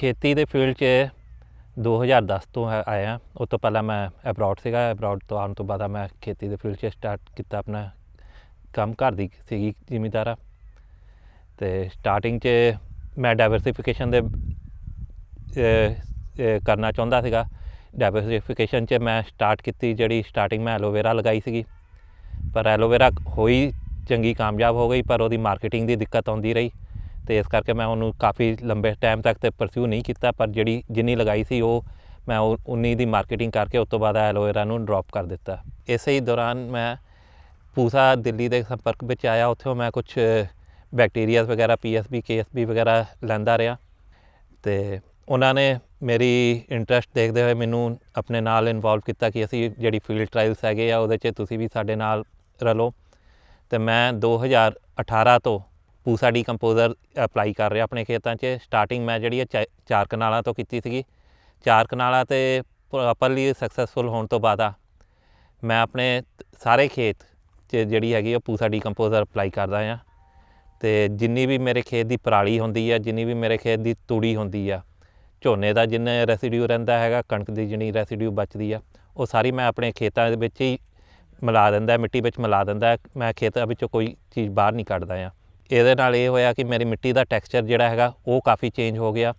ਖੇਤੀ ਦੇ ਫੀਲਡ 'ਚ 2010 ਤੋਂ ਆ- ਆਇਆ ਉਸ ਤੋਂ ਪਹਿਲਾਂ ਮੈਂ ਅਬਰੋਡ ਸੀਗਾ। ਅਬਰੋਡ ਤੋਂ ਆਉਣ ਤੋਂ ਬਾਅਦ ਮੈਂ ਖੇਤੀ ਦੇ ਫੀਲਡ 'ਚ ਸਟਾਰਟ ਕੀਤਾ ਆਪਣਾ ਕੰਮ ਘਰ ਦੀ ਸੀਗੀ ਜ਼ਿਮੀਦਾਰਾ। ਤੇ ਸਟਾਰਟਿੰਗ 'ਚ ਮੈਂ ਡਾਈਵਰਸਿਫਿਕੇਸ਼ਨ ਦੇ ਅਹ, ਅਹ, ਕਰਨਾ ਚਾਹੁੰਦਾ ਸੀਗਾ। ਡਾਈਵਰਸਿਫਿਕੇਸ਼ਨ 'ਚ ਮੈਂ ਸਟਾਰਟ ਕੀਤੀ ਜਿਹੜੀ ਸਟਾਰਟਿੰਗ ਮੈਂ ਐਲੋਵੇਰਾ ਲਗਾਈ ਸੀਗੀ। ਪਰ ਐਲੋਵੇਰਾ ਹੋਈ ਚੰਗੀ ਕਾਮਯਾਬ ਹੋ ਗਈ ਪਰ ਉਹਦੀ ਮਾਰਕੀਟਿੰਗ ਦੀ ਦਿੱਕਤ ਆਉਂਦੀ ਰਹੀ। ਤੇ ਇਸ ਕਰਕੇ ਮੈਂ ਉਹਨੂੰ ਕਾਫੀ ਲੰਬੇ ਟਾਈਮ ਤੱਕ ਤੇ ਪਰਸਿਊ ਨਹੀਂ ਕੀਤਾ, ਪਰ ਜਿਹੜੀ ਜਿੰਨੀ ਲਗਾਈ ਸੀ ਉਹ ਮੈਂ ਉਹ ਉਨੀ ਦੀ ਮਾਰਕੀਟਿੰਗ ਕਰਕੇ ਉਸ ਤੋਂ ਬਾਅਦ ਐਲੋਵੇਰਾ ਨੂੰ ਡ੍ਰੌਪ ਕਰ ਦਿੱਤਾ। ਇਸੇ ਹੀ ਦੌਰਾਨ ਮੈਂ ਪੂਸਾ ਦਿੱਲੀ ਦੇ ਸੰਪਰਕ ਵਿੱਚ ਆਇਆ, ਉੱਥੇ ਮੈਂ ਕੁਝ ਬੈਕਟੀਰੀਆਜ਼ ਵਗੈਰਾ ਪੀਐਸਬੀ ਕੇਐਸਬੀ ਵਗੈਰਾ ਲੈਂਦਾ ਰਿਹਾ ਤੇ ਉਹਨਾਂ ਨੇ ਮੇਰੀ ਇੰਟਰਸਟ ਦੇਖਦੇ ਹੋਏ ਮੈਨੂੰ ਆਪਣੇ ਨਾਲ ਇਨਵੋਲਵ ਕੀਤਾ ਕਿ ਅਸੀਂ ਜਿਹੜੀ ਫੀਲਡ ਟ੍ਰਾਇਲਸ ਹੈਗੇ ਆ, ਉਹਦੇ 'ਚ ਤੁਸੀਂ ਵੀ ਸਾਡੇ ਨਾਲ ਰਲੋ। ਤੇ ਮੈਂ 2018 ਤੋਂ ਪੂਸਾ ਡੀਕੰਪੋਜ਼ਰ ਅਪਲਾਈ ਕਰ ਰਿਹਾ ਆਪਣੇ ਖੇਤਾਂ 'ਚ। ਸਟਾਰਟਿੰਗ ਮੈਂ ਜਿਹੜੀ ਹੈ ਚਾ- ਚਾਰ ਕਨਾਲਾਂ ਤੋਂ ਕੀਤੀ ਸੀਗੀ। ਚਾਰ ਕਨਾਲਾਂ ਤੇ ਪ੍ਰੋਪਰਲੀ ਸਕਸੈਸਫੁਲ ਹੋਣ ਤੋਂ ਬਾਅਦ ਆ, ਮੈਂ ਆਪਣੇ ਸਾਰੇ ਖੇਤ 'ਚ ਜਿਹੜੀ ਹੈਗੀ ਉਹ ਪੂਸਾ ਡੀਕੰਪੋਜ਼ਰ ਅਪਲਾਈ ਕਰਦਾ ਆ। ਤੇ ਜਿੰਨੀ ਵੀ ਮੇਰੇ ਖੇਤ ਦੀ ਪਰਾਲੀ ਹੁੰਦੀ ਆ, ਜਿੰਨੀ ਵੀ ਮੇਰੇ ਖੇਤ ਦੀ ਤੂੜੀ ਹੁੰਦੀ ਆ, ਝੋਨੇ ਦਾ ਜਿੰਨਾ ਰੈਸੀਡਿਊ ਰਹਿੰਦਾ ਹੈਗਾ, ਕਣਕ ਦੀ ਜਿਹੜੀ ਰੈਸੀਡਿਊ ਬਚਦੀ ਆ, ਉਹ ਸਾਰੀ ਮੈਂ ਆਪਣੇ ਖੇਤਾਂ ਦੇ ਵਿੱਚ ਹੀ ਮਿਲਾ ਦਿੰਦਾ, ਮਿੱਟੀ ਵਿੱਚ ਮਿਲਾ ਦਿੰਦਾ। ਮੈਂ ਖੇਤਾਂ ਵਿੱਚੋਂ ਕੋਈ ਚੀਜ਼ ਬਾਹਰ ਨਹੀਂ ਕੱਢਦਾ ਆ। ਇਹਦੇ ਨਾਲ ਇਹ ਹੋਇਆ ਕਿ ਮੇਰੀ ਮਿੱਟੀ ਦਾ ਟੈਕਸਚਰ ਜਿਹੜਾ ਹੈਗਾ, ਉਹ ਕਾਫੀ ਚੇਂਜ ਹੋ ਗਿਆ।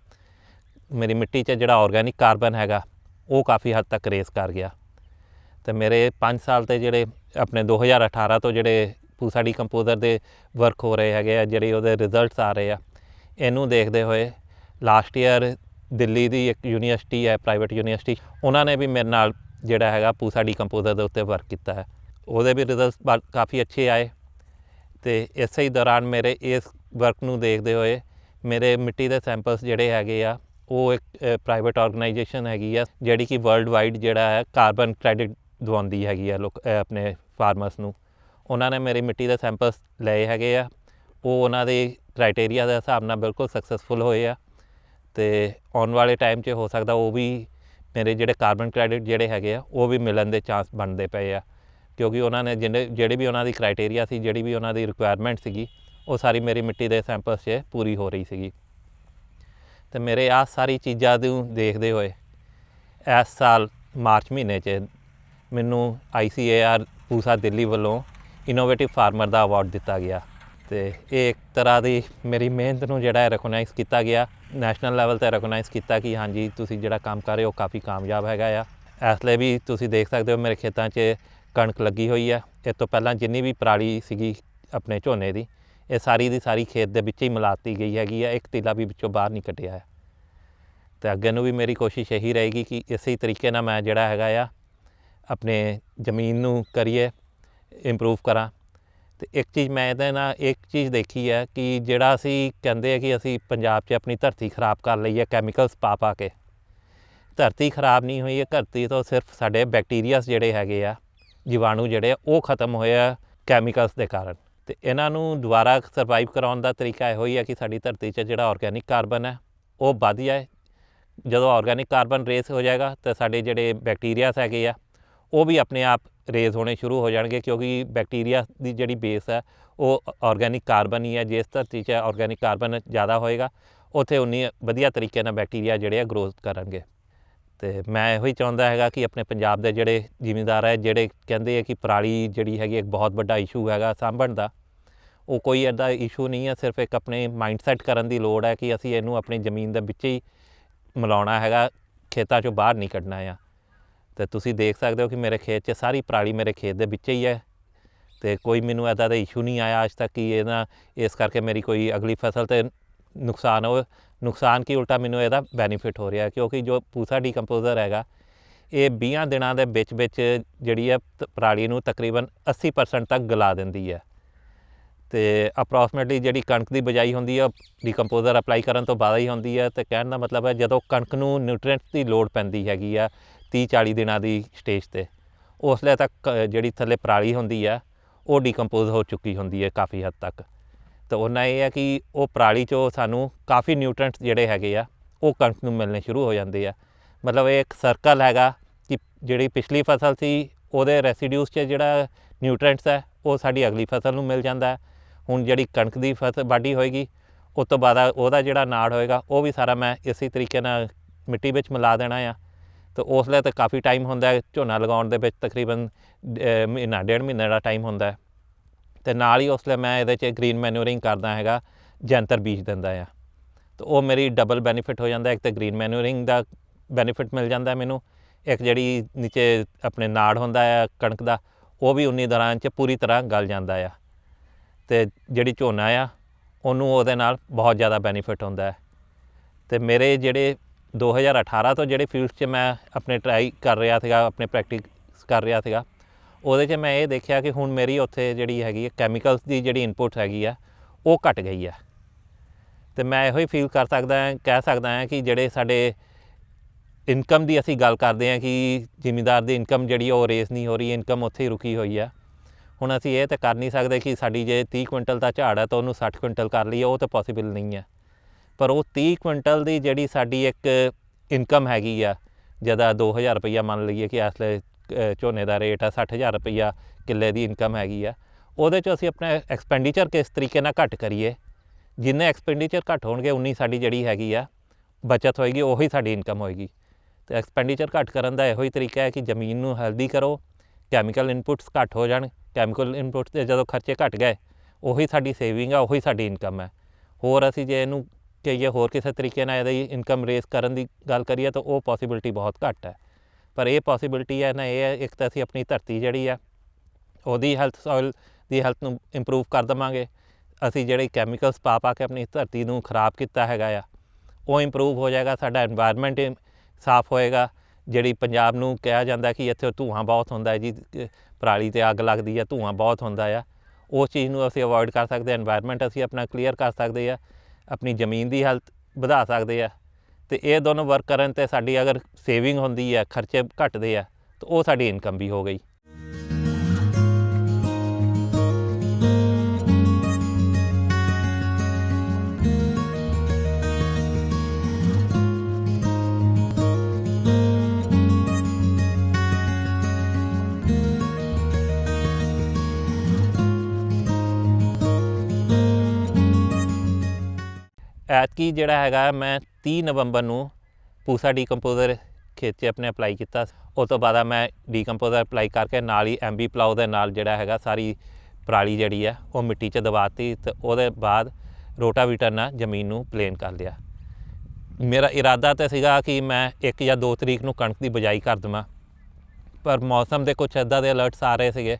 ਮੇਰੀ ਮਿੱਟੀ 'ਚ ਜਿਹੜਾ ਆਰਗੇਨਿਕ ਕਾਰਬਨ ਹੈਗਾ, ਉਹ ਕਾਫੀ ਹੱਦ ਤੱਕ ਰੇਸ ਕਰ ਗਿਆ। ਤੇ ਮੇਰੇ 5 ਸਾਲ ਤੇ ਜਿਹੜੇ ਆਪਣੇ 2018 ਤੋਂ ਜਿਹੜੇ ਪੂਸਾ ਡੀਕੰਪੋਜ਼ਰ ਦੇ ਵਰਕ ਹੋ ਰਹੇ ਹੈਗੇ ਆ, ਜਿਹੜੇ ਉਹਦੇ ਰਿਜ਼ਲਟਸ ਆ ਰਹੇ ਆ, ਇਹਨੂੰ ਦੇਖਦੇ ਹੋਏ ਲਾਸਟ ਈਅਰ ਦਿੱਲੀ ਦੀ ਇੱਕ ਯੂਨੀਵਰਸਿਟੀ ਹੈ ਪ੍ਰਾਈਵੇਟ ਯੂਨੀਵਰਸਿਟੀ, ਉਹਨਾਂ ਨੇ ਵੀ ਮੇਰੇ ਨਾਲ ਜਿਹੜਾ ਹੈਗਾ ਪੂਸਾ ਡੀਕੰਪੋਜ਼ਰ ਦੇ ਉੱਤੇ ਵਰਕ ਕੀਤਾ ਹੈ। ਉਹਦੇ ਵੀ ਰਿਜ਼ਲਟਸ ਕਾਫੀ ਅੱਛੇ ਆਏ। ਤੇ ਇਸੇ ਹੀ ਦੌਰਾਨ ਮੇਰੇ ਇਸ ਵਰਕ ਨੂੰ ਦੇਖਦੇ ਹੋਏ ਮੇਰੇ ਮਿੱਟੀ ਦੇ ਸੈਂਪਲਸ ਜਿਹੜੇ ਹੈਗੇ ਆ, ਉਹ ਇੱਕ ਪ੍ਰਾਈਵੇਟ ਆਰਗੇਨਾਈਜੇਸ਼ਨ ਹੈਗੀ ਆ, ਜਿਹੜੀ ਕਿ ਵਰਲਡ ਵਾਈਡ ਜਿਹੜਾ ਹੈ ਕਾਰਬਨ ਕ੍ਰੈਡਿਟ ਦਵਾਉਂਦੀ ਹੈਗੀ ਆ ਲੋਕ ਆਪਣੇ ਫਾਰਮਰਸ ਨੂੰ। ਉਹਨਾਂ ਨੇ ਮੇਰੀ ਮਿੱਟੀ ਦੇ ਸੈਂਪਲਸ ਲਏ ਹੈਗੇ ਆ। ਉਹ ਉਹਨਾਂ ਦੇ ਕ੍ਰਾਈਟੇਰੀਆ ਦੇ ਹਿਸਾਬ ਨਾਲ ਬਿਲਕੁਲ ਸਕਸੈਸਫੁਲ ਹੋਏ ਆ ਤੇ ਆਉਣ ਵਾਲੇ ਟਾਈਮ 'ਚ ਹੋ ਸਕਦਾ ਉਹ ਵੀ ਮੇਰੇ ਜਿਹੜੇ ਕਾਰਬਨ ਕ੍ਰੈਡਿਟ ਜਿਹੜੇ ਹੈਗੇ ਆ, ਉਹ ਵੀ ਮਿਲਣ ਦੇ ਚਾਂਸ ਬਣਦੇ ਪਏ ਆ। ਕਿਉਂਕਿ ਉਹਨਾਂ ਨੇ ਜਿਹੜੇ ਜਿਹੜੇ ਵੀ ਉਹਨਾਂ ਦੀ ਕ੍ਰਾਈਟੇਰੀਆ ਸੀ, ਜਿਹੜੀ ਵੀ ਉਹਨਾਂ ਦੀ ਰਿਕੁਆਇਰਮੈਂਟ ਸੀਗੀ, ਉਹ ਸਾਰੀ ਮੇਰੀ ਮਿੱਟੀ ਦੇ ਸੈਂਪਲਸ 'ਚ ਪੂਰੀ ਹੋ ਰਹੀ ਸੀਗੀ। ਤੇ ਮੇਰੇ ਆ ਸਾਰੀ ਚੀਜ਼ਾਂ ਨੂੰ ਦੇਖਦੇ ਹੋਏ ਇਸ ਸਾਲ ਮਾਰਚ ਮਹੀਨੇ 'ਚ ਮੈਨੂੰ ICAR ਪੂਸਾ ਦਿੱਲੀ ਵੱਲੋਂ ਇਨੋਵੇਟਿਵ ਫਾਰਮਰ ਦਾ ਅਵਾਰਡ ਦਿੱਤਾ ਗਿਆ। ਤੇ ਇਹ ਇੱਕ ਤਰ੍ਹਾਂ ਦੀ ਮੇਰੀ ਮਿਹਨਤ ਨੂੰ ਜਿਹੜਾ ਹੈ ਰੈਕਗਨਾਈਜ਼ ਕੀਤਾ ਗਿਆ ਨੈਸ਼ਨਲ ਲੈਵਲ ਤੇ ਰੈਕਗਨਾਈਜ਼ ਕੀਤਾ ਕਿ ਹਾਂਜੀ, ਤੁਸੀਂ ਜਿਹੜਾ ਕੰਮ ਕਰ ਰਹੇ ਹੋ ਕਾਫੀ ਕਾਮਯਾਬ ਹੈਗਾ ਆ। ਇਸ ਲਈ ਵੀ ਤੁਸੀਂ ਦੇਖ ਸਕਦੇ ਹੋ ਮੇਰੇ ਖੇਤਾਂ 'ਚ ਕਣਕ ਲੱਗੀ ਹੋਈ ਹੈ। ਇਹ ਤੋਂ ਪਹਿਲਾਂ ਜਿੰਨੀ ਵੀ ਪਰਾਲੀ ਸੀਗੀ ਆਪਣੇ ਝੋਨੇ ਦੀ, ਇਹ ਸਾਰੀ ਦੀ ਸਾਰੀ ਖੇਤ ਦੇ ਵਿੱਚ ਹੀ ਮਿਲਾਤੀ ਗਈ ਹੈਗੀ ਆ ਇੱਕ ਤੀਲਾ ਵੀ ਵਿੱਚੋਂ ਬਾਹਰ ਨਹੀਂ ਕੱਢਿਆ ਹੈ। ਤੇ ਅੱਗੇ ਨੂੰ ਵੀ ਮੇਰੀ ਕੋਸ਼ਿਸ਼ ਇਹੀ ਰਹੇਗੀ ਕਿ ਇਸੇ ਤਰੀਕੇ ਨਾਲ ਮੈਂ ਜਿਹੜਾ ਹੈਗਾ ਆ, ਆਪਣੇ ਜ਼ਮੀਨ ਨੂੰ ਕਰੀਏ ਇੰਪਰੂਵ ਕਰਾਂ। ਤੇ ਇੱਕ ਚੀਜ਼ ਮੈਂ ਇਹਦੇ ਨਾਲ ਇੱਕ ਚੀਜ਼ ਦੇਖੀ ਹੈ ਕਿ ਜਿਹੜਾ ਅਸੀਂ ਕਹਿੰਦੇ ਆ ਕਿ ਅਸੀਂ ਪੰਜਾਬ 'ਚ ਆਪਣੀ ਧਰਤੀ ਖਰਾਬ ਕਰ ਲਈ ਹੈ ਕੈਮੀਕਲਸ ਪਾ ਪਾ ਕੇ। ਧਰਤੀ ਖਰਾਬ ਨਹੀਂ ਹੋਈ ਹੈ, ਧਰਤੀ ਤੋਂ ਸਿਰਫ ਸਾਡੇ ਬੈਕਟੀਰੀਆਸ ਜਿਹੜੇ ਹੈਗੇ ਆ ਜੀਵਾਣੂ ਜਿਹੜੇ ਆ, ਉਹ ਖਤਮ ਹੋਏ ਆ ਕੈਮੀਕਲਸ ਦੇ ਕਾਰਨ। ਤੇ ਇਹਨਾਂ ਨੂੰ ਦੁਬਾਰਾ ਸਰਵਾਈਵ ਕਰਾਉਣ ਦਾ ਤਰੀਕਾ ਇਹੋ ਹੀ ਹੈ ਕਿ ਸਾਡੀ ਧਰਤੀ 'ਚ ਜਿਹੜਾ ਆਰਗੇਨਿਕ ਕਾਰਬਨ ਹੈ, ਉਹ ਵੱਧ ਜਾਏ। ਜਦੋਂ ਆਰਗੇਨਿਕ ਕਾਰਬਨ ਰੇਸ ਹੋ ਜਾਏਗਾ, ਤਾਂ ਸਾਡੇ ਜਿਹੜੇ ਬੈਕਟੀਰੀਆਸ ਹੈਗੇ ਆ, ਉਹ ਵੀ ਆਪਣੇ ਆਪ ਰੇਜ਼ ਹੋਣੇ ਸ਼ੁਰੂ ਹੋ ਜਾਣਗੇ, ਕਿਉਂਕਿ ਬੈਕਟੀਰੀਆ ਦੀ ਜਿਹੜੀ ਬੇਸ ਹੈ ਉਹ ਆਰਗੇਨਿਕ ਕਾਰਬਨ ਹੀ ਹੈ ਜਿਸ ਧਰਤੀ 'ਚ ਆਰਗੇਨਿਕ ਕਾਰਬਨ ਜ਼ਿਆਦਾ ਹੋਏਗਾ, ਉੱਥੇ ਉਨੀ ਵਧੀਆ ਤਰੀਕੇ ਨਾਲ ਬੈਕਟੀਰੀਆ ਜਿਹੜੇ ਆ ਗਰੋਥ ਕਰਨਗੇ। ਤੇ ਮੈਂ ਇਹੋ ਹੀ ਚਾਹੁੰਦਾ ਹੈਗਾ ਕਿ ਆਪਣੇ ਪੰਜਾਬ ਦੇ ਜਿਹੜੇ ਜ਼ਿਮੀਂਦਾਰ ਹੈ, ਜਿਹੜੇ ਕਹਿੰਦੇ ਆ ਕਿ ਪਰਾਲੀ ਜਿਹੜੀ ਹੈਗੀ ਇੱਕ ਬਹੁਤ ਵੱਡਾ ਇਸ਼ੂ ਹੈਗਾ ਸਾਂਭਣ ਦਾ, ਉਹ ਕੋਈ ਐਡਾ ਇਸ਼ੂ ਨਹੀਂ ਹੈ ਸਿਰਫ ਇੱਕ ਆਪਣੇ ਮਾਈਂਡਸੈਟ ਕਰਨ ਦੀ ਲੋੜ ਹੈ ਕਿ ਅਸੀਂ ਇਹਨੂੰ ਆਪਣੀ ਜ਼ਮੀਨ ਦੇ ਵਿੱਚ ਹੀ ਮਿਲਾਉਣਾ ਹੈਗਾ, ਖੇਤਾਂ 'ਚੋਂ ਬਾਹਰ ਨਹੀਂ ਕੱਢਣਾ ਆ। ਤੇ ਤੁਸੀਂ ਦੇਖ ਸਕਦੇ ਹੋ ਕਿ ਮੇਰੇ ਖੇਤ 'ਚ ਸਾਰੀ ਪਰਾਲੀ ਮੇਰੇ ਖੇਤ ਦੇ ਵਿੱਚ ਹੀ ਹੈ ਤੇ ਕੋਈ ਮੈਨੂੰ ਐਦਾ ਦਾ ਇਸ਼ੂ ਨਹੀਂ ਆਇਆ ਅੱਜ ਤੱਕ ਕਿ ਇਹਦਾ ਇਸ ਕਰਕੇ ਮੇਰੀ ਕੋਈ ਅਗਲੀ ਫਸਲ ਤੇ ਨੁਕਸਾਨ ਉਹ ਨੁਕਸਾਨ ਕੀ ਉਲਟਾ ਮੈਨੂੰ ਇਹਦਾ ਬੈਨੀਫਿਟ ਹੋ ਰਿਹਾ ਕਿਉਂਕਿ ਜੋ ਪੂਸਾ ਡੀਕੰਪੋਜ਼ਰ ਹੈਗਾ ਇਹ 20 ਦਿਨਾਂ ਦੇ ਵਿੱਚ ਵਿੱਚ ਜਿਹੜੀ ਹੈ ਤ- ਪਰਾਲੀ ਨੂੰ ਤਕਰੀਬਨ 80% ਤੱਕ ਗਲਾ ਦਿੰਦੀ ਹੈ। ਤੇ ਅਪਰੋਕਸੀਮੇਟਲੀ ਜਿਹੜੀ ਕਣਕ ਦੀ ਬਜਾਈ ਹੁੰਦੀ ਹੈ ਡੀਕੰਪੋਜ਼ਰ ਅਪਲਾਈ ਕਰਨ ਤੋਂ ਬਾਅਦ ਹੀ ਹੁੰਦੀ ਹੈ ਤੇ ਕਹਿਣ ਦਾ ਮਤਲਬ ਹੈ ਜਦੋਂ ਕਣਕ ਨੂੰ ਨਿਊਟ੍ਰੀਐਂਟਸ ਦੀ ਲੋੜ ਪੈਂਦੀ ਹੈਗੀ ਆ 30 40 ਦਿਨਾਂ ਦੀ ਸਟੇਜ ਤੇ ਉਸ ਲਈ ਤੱਕ ਅ, ਜਿਹੜੀ ਥੱਲੇ ਪਰਾਲੀ ਹੁੰਦੀ ਆ ਉਹ ਡੀਕੰਪੋਜ਼ ਹੋ ਚੁੱਕੀ ਹੁੰਦੀ ਹੈ ਕਾਫੀ ਹੱਦ ਤੱਕ। ਤਾਂ ਉਹਨਾਂ ਇਹ ਹੈ ਕਿ ਉਹ ਪਰਾਲੀ ਚੋਂ ਸਾਨੂੰ ਕਾਫੀ ਨਿਊਟ੍ਰੀਐਂਟਸ ਜਿਹੜੇ ਹੈਗੇ ਆ ਉਹ ਕਣਕ ਨੂੰ ਮਿਲਣੇ ਸ਼ੁਰੂ ਹੋ ਜਾਂਦੇ ਆ। ਮਤਲਬ ਇਹ ਇੱਕ ਸਰਕਲ ਹੈਗਾ ਕਿ ਜਿਹੜੀ ਪਿਛਲੀ ਫਸਲ ਸੀ ਉਹਦੇ ਰੈਸੀਡਿਊਸ 'ਚ ਜਿਹੜਾ ਨਿਊਟ੍ਰੀਐਂਟਸ ਹੈ ਉਹ ਸਾਡੀ ਅਗਲੀ ਫਸਲ ਨੂੰ ਮਿਲ ਜਾਂਦਾ ਹੁਣ ਜਿਹੜੀ ਕਣਕ ਦੀ ਫਸਲ ਵਾਢੀ ਹੋਏਗੀ ਉਸ ਤੋਂ ਬਾਅਦ ਉਹਦਾ ਜਿਹੜਾ ਨਾੜ ਹੋਏਗਾ ਉਹ ਵੀ ਸਾਰਾ ਮੈਂ ਇਸੇ ਤਰੀਕੇ ਨਾਲ ਮਿੱਟੀ ਵਿੱਚ ਮਿਲਾ ਦੇਣਾ ਆ। ਤਾਂ ਉਸ ਲਈ ਤਾਂ ਕਾਫੀ ਟਾਈਮ ਹੁੰਦਾ ਹੈ ਝੋਨਾ ਲਗਾਉਣ ਦੇ ਵਿੱਚ ਤਕਰੀਬਨ ਅਹ, ਮਹੀਨਾ ਡੇਢ ਮਹੀਨੇ ਦਾ ਟਾਈਮ ਹੁੰਦਾ ਹੈ। ਤੇ ਨਾਲ ਹੀ ਉਸ ਲਈ ਮੈਂ ਇਹਦੇ 'ਚ ਗ੍ਰੀਨ ਮੈਨੂਰਿੰਗ ਕਰਦਾ ਹੈਗਾ, ਜੈਂਤਰ ਬੀਜ ਦਿੰਦਾ ਆ। ਤੇ ਉਹ ਮੇਰੀ ਡਬਲ ਬੈਨੀਫਿਟ ਹੋ ਜਾਂਦਾ, ਇੱਕ ਤਾਂ ਗ੍ਰੀਨ ਮੈਨੂਰਿੰਗ ਦਾ ਬੈਨੀਫਿਟ ਮਿਲ ਜਾਂਦਾ ਮੈਨੂੰ, ਇੱਕ ਜਿਹੜੀ ਨੀਚੇ ਆਪਣੇ ਨਾੜ ਹੁੰਦਾ ਆ, ਕਣਕ ਦਾ, ਉਹ ਵੀ ਉਨੀ ਦੌਰਾਨ 'ਚ ਪੂਰੀ ਤਰ੍ਹਾਂ ਗਲ ਜਾਂਦਾ ਆ। ਤੇ ਜਿਹੜੀ ਝੋਨਾ ਆ, ਉਹਨੂੰ ਉਹਦੇ ਨਾਲ ਬਹੁਤ ਜ਼ਿਆਦਾ ਬੈਨੀਫਿਟ ਹੁੰਦਾ ਹੈ। ਤੇ ਮੇਰੇ ਜਿਹੜੇ 2018 ਤੋਂ ਜਿਹੜੇ ਫੀਲਡ 'ਚ ਮੈਂ ਆਪਣੇ ਟਰਾਈ ਕਰ ਰਿਹਾ ਸੀਗਾ, ਆਪਣੇ ਪ੍ਰੈਕਟਿਸ ਕਰ ਰਿਹਾ ਸੀਗਾ ਉਹਦੇ 'ਚ ਮੈਂ ਇਹ ਦੇਖਿਆ ਕਿ ਹੁਣ ਮੇਰੀ ਉੱਥੇ ਜਿਹੜੀ ਹੈਗੀ ਹੈ ਕੈਮੀਕਲਸ ਦੀ ਜਿਹੜੀ ਇਨਪੁਟ ਹੈਗੀ ਆ, ਉਹ ਘਟ ਗਈ ਆ। ਤੇ ਮੈਂ ਇਹੋ ਹੀ ਫੀਲ ਕਰ ਸਕਦਾ ਹਾਂ ਕਹਿ ਸਕਦਾ ਹਾਂ ਕਿ ਜਿਹੜੇ ਸਾਡੇ ਇਨਕਮ ਦੀ ਅਸੀਂ ਗੱਲ ਕਰਦੇ ਹਾਂ ਕਿ ਜ਼ਿਮੀਂਦਾਰ ਦੀ ਇਨਕਮ ਜਿਹੜੀ ਉਹ ਰੇਸ ਨਹੀਂ ਹੋ ਰਹੀ ਇਨਕਮ ਉੱਥੇ ਹੀ ਰੁਕੀ ਹੋਈ ਆ। ਹੁਣ ਅਸੀਂ ਇਹ ਤਾਂ ਕਰ ਨਹੀਂ ਸਕਦੇ ਕਿ ਸਾਡੀ ਜੇ 30 ਕੁਇੰਟਲ ਦਾ ਝਾੜ ਹੈ ਤਾਂ ਉਹਨੂੰ 60 ਕੁਇੰਟਲ ਕਰ ਲਈਏ, ਉਹ ਤਾਂ ਪੋਸੀਬਲ ਨਹੀਂ ਹੈ ਪਰ ਉਹ 30 ਕੁਇੰਟਲ ਦੀ ਜਿਹੜੀ ਸਾਡੀ ਇੱਕ ਇਨਕਮ ਹੈਗੀ ਆ ਜਿਹਦਾ 2000 ਰੁਪਈਆ ਮੰਨ ਲਈਏ ਕਿ ਇਸ ਲਈ ਝੋਨੇ ਦਾ ਰੇਟ ਆ 60000 ਰੁਪਈਆ ਕਿੱਲੇ ਦੀ ਇਨਕਮ ਹੈਗੀ ਆ। ਉਹਦੇ 'ਚ ਅਸੀਂ ਆਪਣਾ ਐਕਸਪੈਂਡੀਚਰ ਕਿਸ ਤਰੀਕੇ ਨਾਲ ਘੱਟ ਕਰੀਏ? ਜਿੰਨੇ ਐਕਸਪੈਂਡੀਚਰ ਘੱਟ ਹੋਣਗੇ, ਉਨੀ ਸਾਡੀ ਜਿਹੜੀ ਹੈਗੀ ਆ, ਬਚਤ ਹੋਏਗੀ, ਉਹੀ ਸਾਡੀ ਇਨਕਮ ਹੋਏਗੀ। ਤੇ ਐਕਸਪੈਂਡੀਚਰ ਘੱਟ ਕਰਨ ਦਾ ਇਹੋ ਹੀ ਤਰੀਕਾ ਹੈ ਕਿ ਜ਼ਮੀਨ ਨੂੰ ਹੈਲਦੀ ਕਰੋ ਕੈਮੀਕਲ ਇਨਪੁਟਸ ਘੱਟ ਹੋ ਜਾਣ। ਕੈਮੀਕਲ ਇਨਪੁਟਸ ਦੇ ਜਦੋਂ ਖਰਚੇ ਘਟ ਗਏ, ਉਹੀ ਸਾਡੀ ਸੇਵਿੰਗ ਆ, ਉਹੀ ਸਾਡੀ ਇਨਕਮ ਹੈ। ਹੋਰ ਅਸੀਂ ਜੇ ਇਹਨੂੰ ਕਹੀਏ ਹੋਰ ਕਿਸੇ ਤਰੀਕੇ ਨਾਲ ਇਹਦੀ ਇਨਕਮ ਰੇਸ ਕਰਨ ਦੀ ਗੱਲ ਕਰੀਏ, ਤਾਂ ਉਹ ਪੋਸੀਬਿਲਿਟੀ ਬਹੁਤ ਘੱਟ ਹੈ। ਪਰ ਇਹ ਪੋਸਿਬਿਲਿਟੀ ਹੈ ਨਾ, ਇਹ ਹੈ ਇੱਕ ਤਾਂ ਅਸੀਂ ਆਪਣੀ ਧਰਤੀ ਜਿਹੜੀ ਆ, ਉਹਦੀ ਹੈਲਥ ਸੋਇਲ ਦੀ ਹੈਲਥ ਨੂੰ ਇੰਪਰੂਵ ਕਰ ਦਵਾਂਗੇ। ਅਸੀਂ ਜਿਹੜੇ ਕੈਮੀਕਲਸ ਪਾ ਪਾ ਕੇ ਆਪਣੀ ਧਰਤੀ ਨੂੰ ਖਰਾਬ ਕੀਤਾ ਹੈਗਾ ਆ, ਉਹ ਇੰਪਰੂਵ ਹੋ ਜਾਏਗਾ, ਸਾਡਾ এনवायरमेंट ਸਾਫ਼ ਹੋਏਗਾ। ਜਿਹੜੀ ਪੰਜਾਬ ਨੂੰ ਕਿਹਾ ਜਾਂਦਾ ਕਿ ਇੱਥੇ ਧੂਆਂ ਬਹੁਤ ਹੁੰਦਾ ਹੈ ਜੀ, ਪਰਾਲੀ ਤੇ ਅੱਗ ਲੱਗਦੀ ਹੈ ਧੂਆਂ ਬਹੁਤ ਹੁੰਦਾ ਆ ਉਹ ਚੀਜ਼ ਨੂੰ ਅਸੀਂ ਅਵੋਇਡ ਕਰ ਸਕਦੇ ਹਾਂ। এনवायरमेंट ਅਸੀਂ ਆਪਣਾ ਕਲੀਅਰ ਕਰ ਸਕਦੇ ਆ, ਆਪਣੀ ਜ਼ਮੀਨ ਦੀ ਹੈਲਥ ਵਧਾ ਸਕਦੇ ਆ। ਤੇ ਇਹ ਦੋਨੋਂ ਵਰਕ ਕਰਨ ਤੇ ਸਾਡੀ ਅਗਰ ਸੇਵਿੰਗ ਹੁੰਦੀ ਹੈ ਖਰਚੇ ਘਟਦੇ ਆ, ਤਾਂ ਉਹ ਸਾਡੀ ਇਨਕਮ ਵੀ ਹੋ ਗਈ। ਐਤਕੀ ਜਿਹੜਾ ਹੈਗਾ, ਮੈਂ 30 ਨਵੰਬਰ ਨੂੰ ਪੂਸਾ ਡੀਕੰਪੋਜ਼ਰ ਖੇਤ 'ਚ ਆਪਣੇ ਅਪਲਾਈ ਕੀਤਾ। ਉਸ ਤੋਂ ਬਾਅਦ ਮੈਂ ਡੀਕੰਪੋਜ਼ਰ ਅਪਲਾਈ ਕਰਕੇ ਨਾਲ ਹੀ ਐਮਬੀ ਪਲਾਉ ਦੇ ਨਾਲ ਜਿਹੜਾ ਹੈਗਾ ਸਾਰੀ ਪਰਾਲੀ ਜਿਹੜੀ ਆ, ਉਹ ਮਿੱਟੀ 'ਚ ਦਬਾਤੀ ਤੇ ਉਹਦੇ ਬਾਅਦ ਰੋਟਾਵੀਟਰ ਨਾਲ ਜ਼ਮੀਨ ਨੂੰ ਪਲੇਨ ਕਰ ਲਿਆ। ਮੇਰਾ ਇਰਾਦਾ ਤਾਂ ਸੀਗਾ ਕਿ ਮੈਂ 1 ਜਾਂ 2 ਤਰੀਕ ਨੂੰ ਕਣਕ ਦੀ ਬਜਾਈ ਕਰ ਦਵਾਂ। ਪਰ ਮੌਸਮ ਦੇ ਕੁਝ ਇੱਦਾਂ ਦੇ ਅਲਰਟਸ ਆ ਰਹੇ ਸੀਗੇ,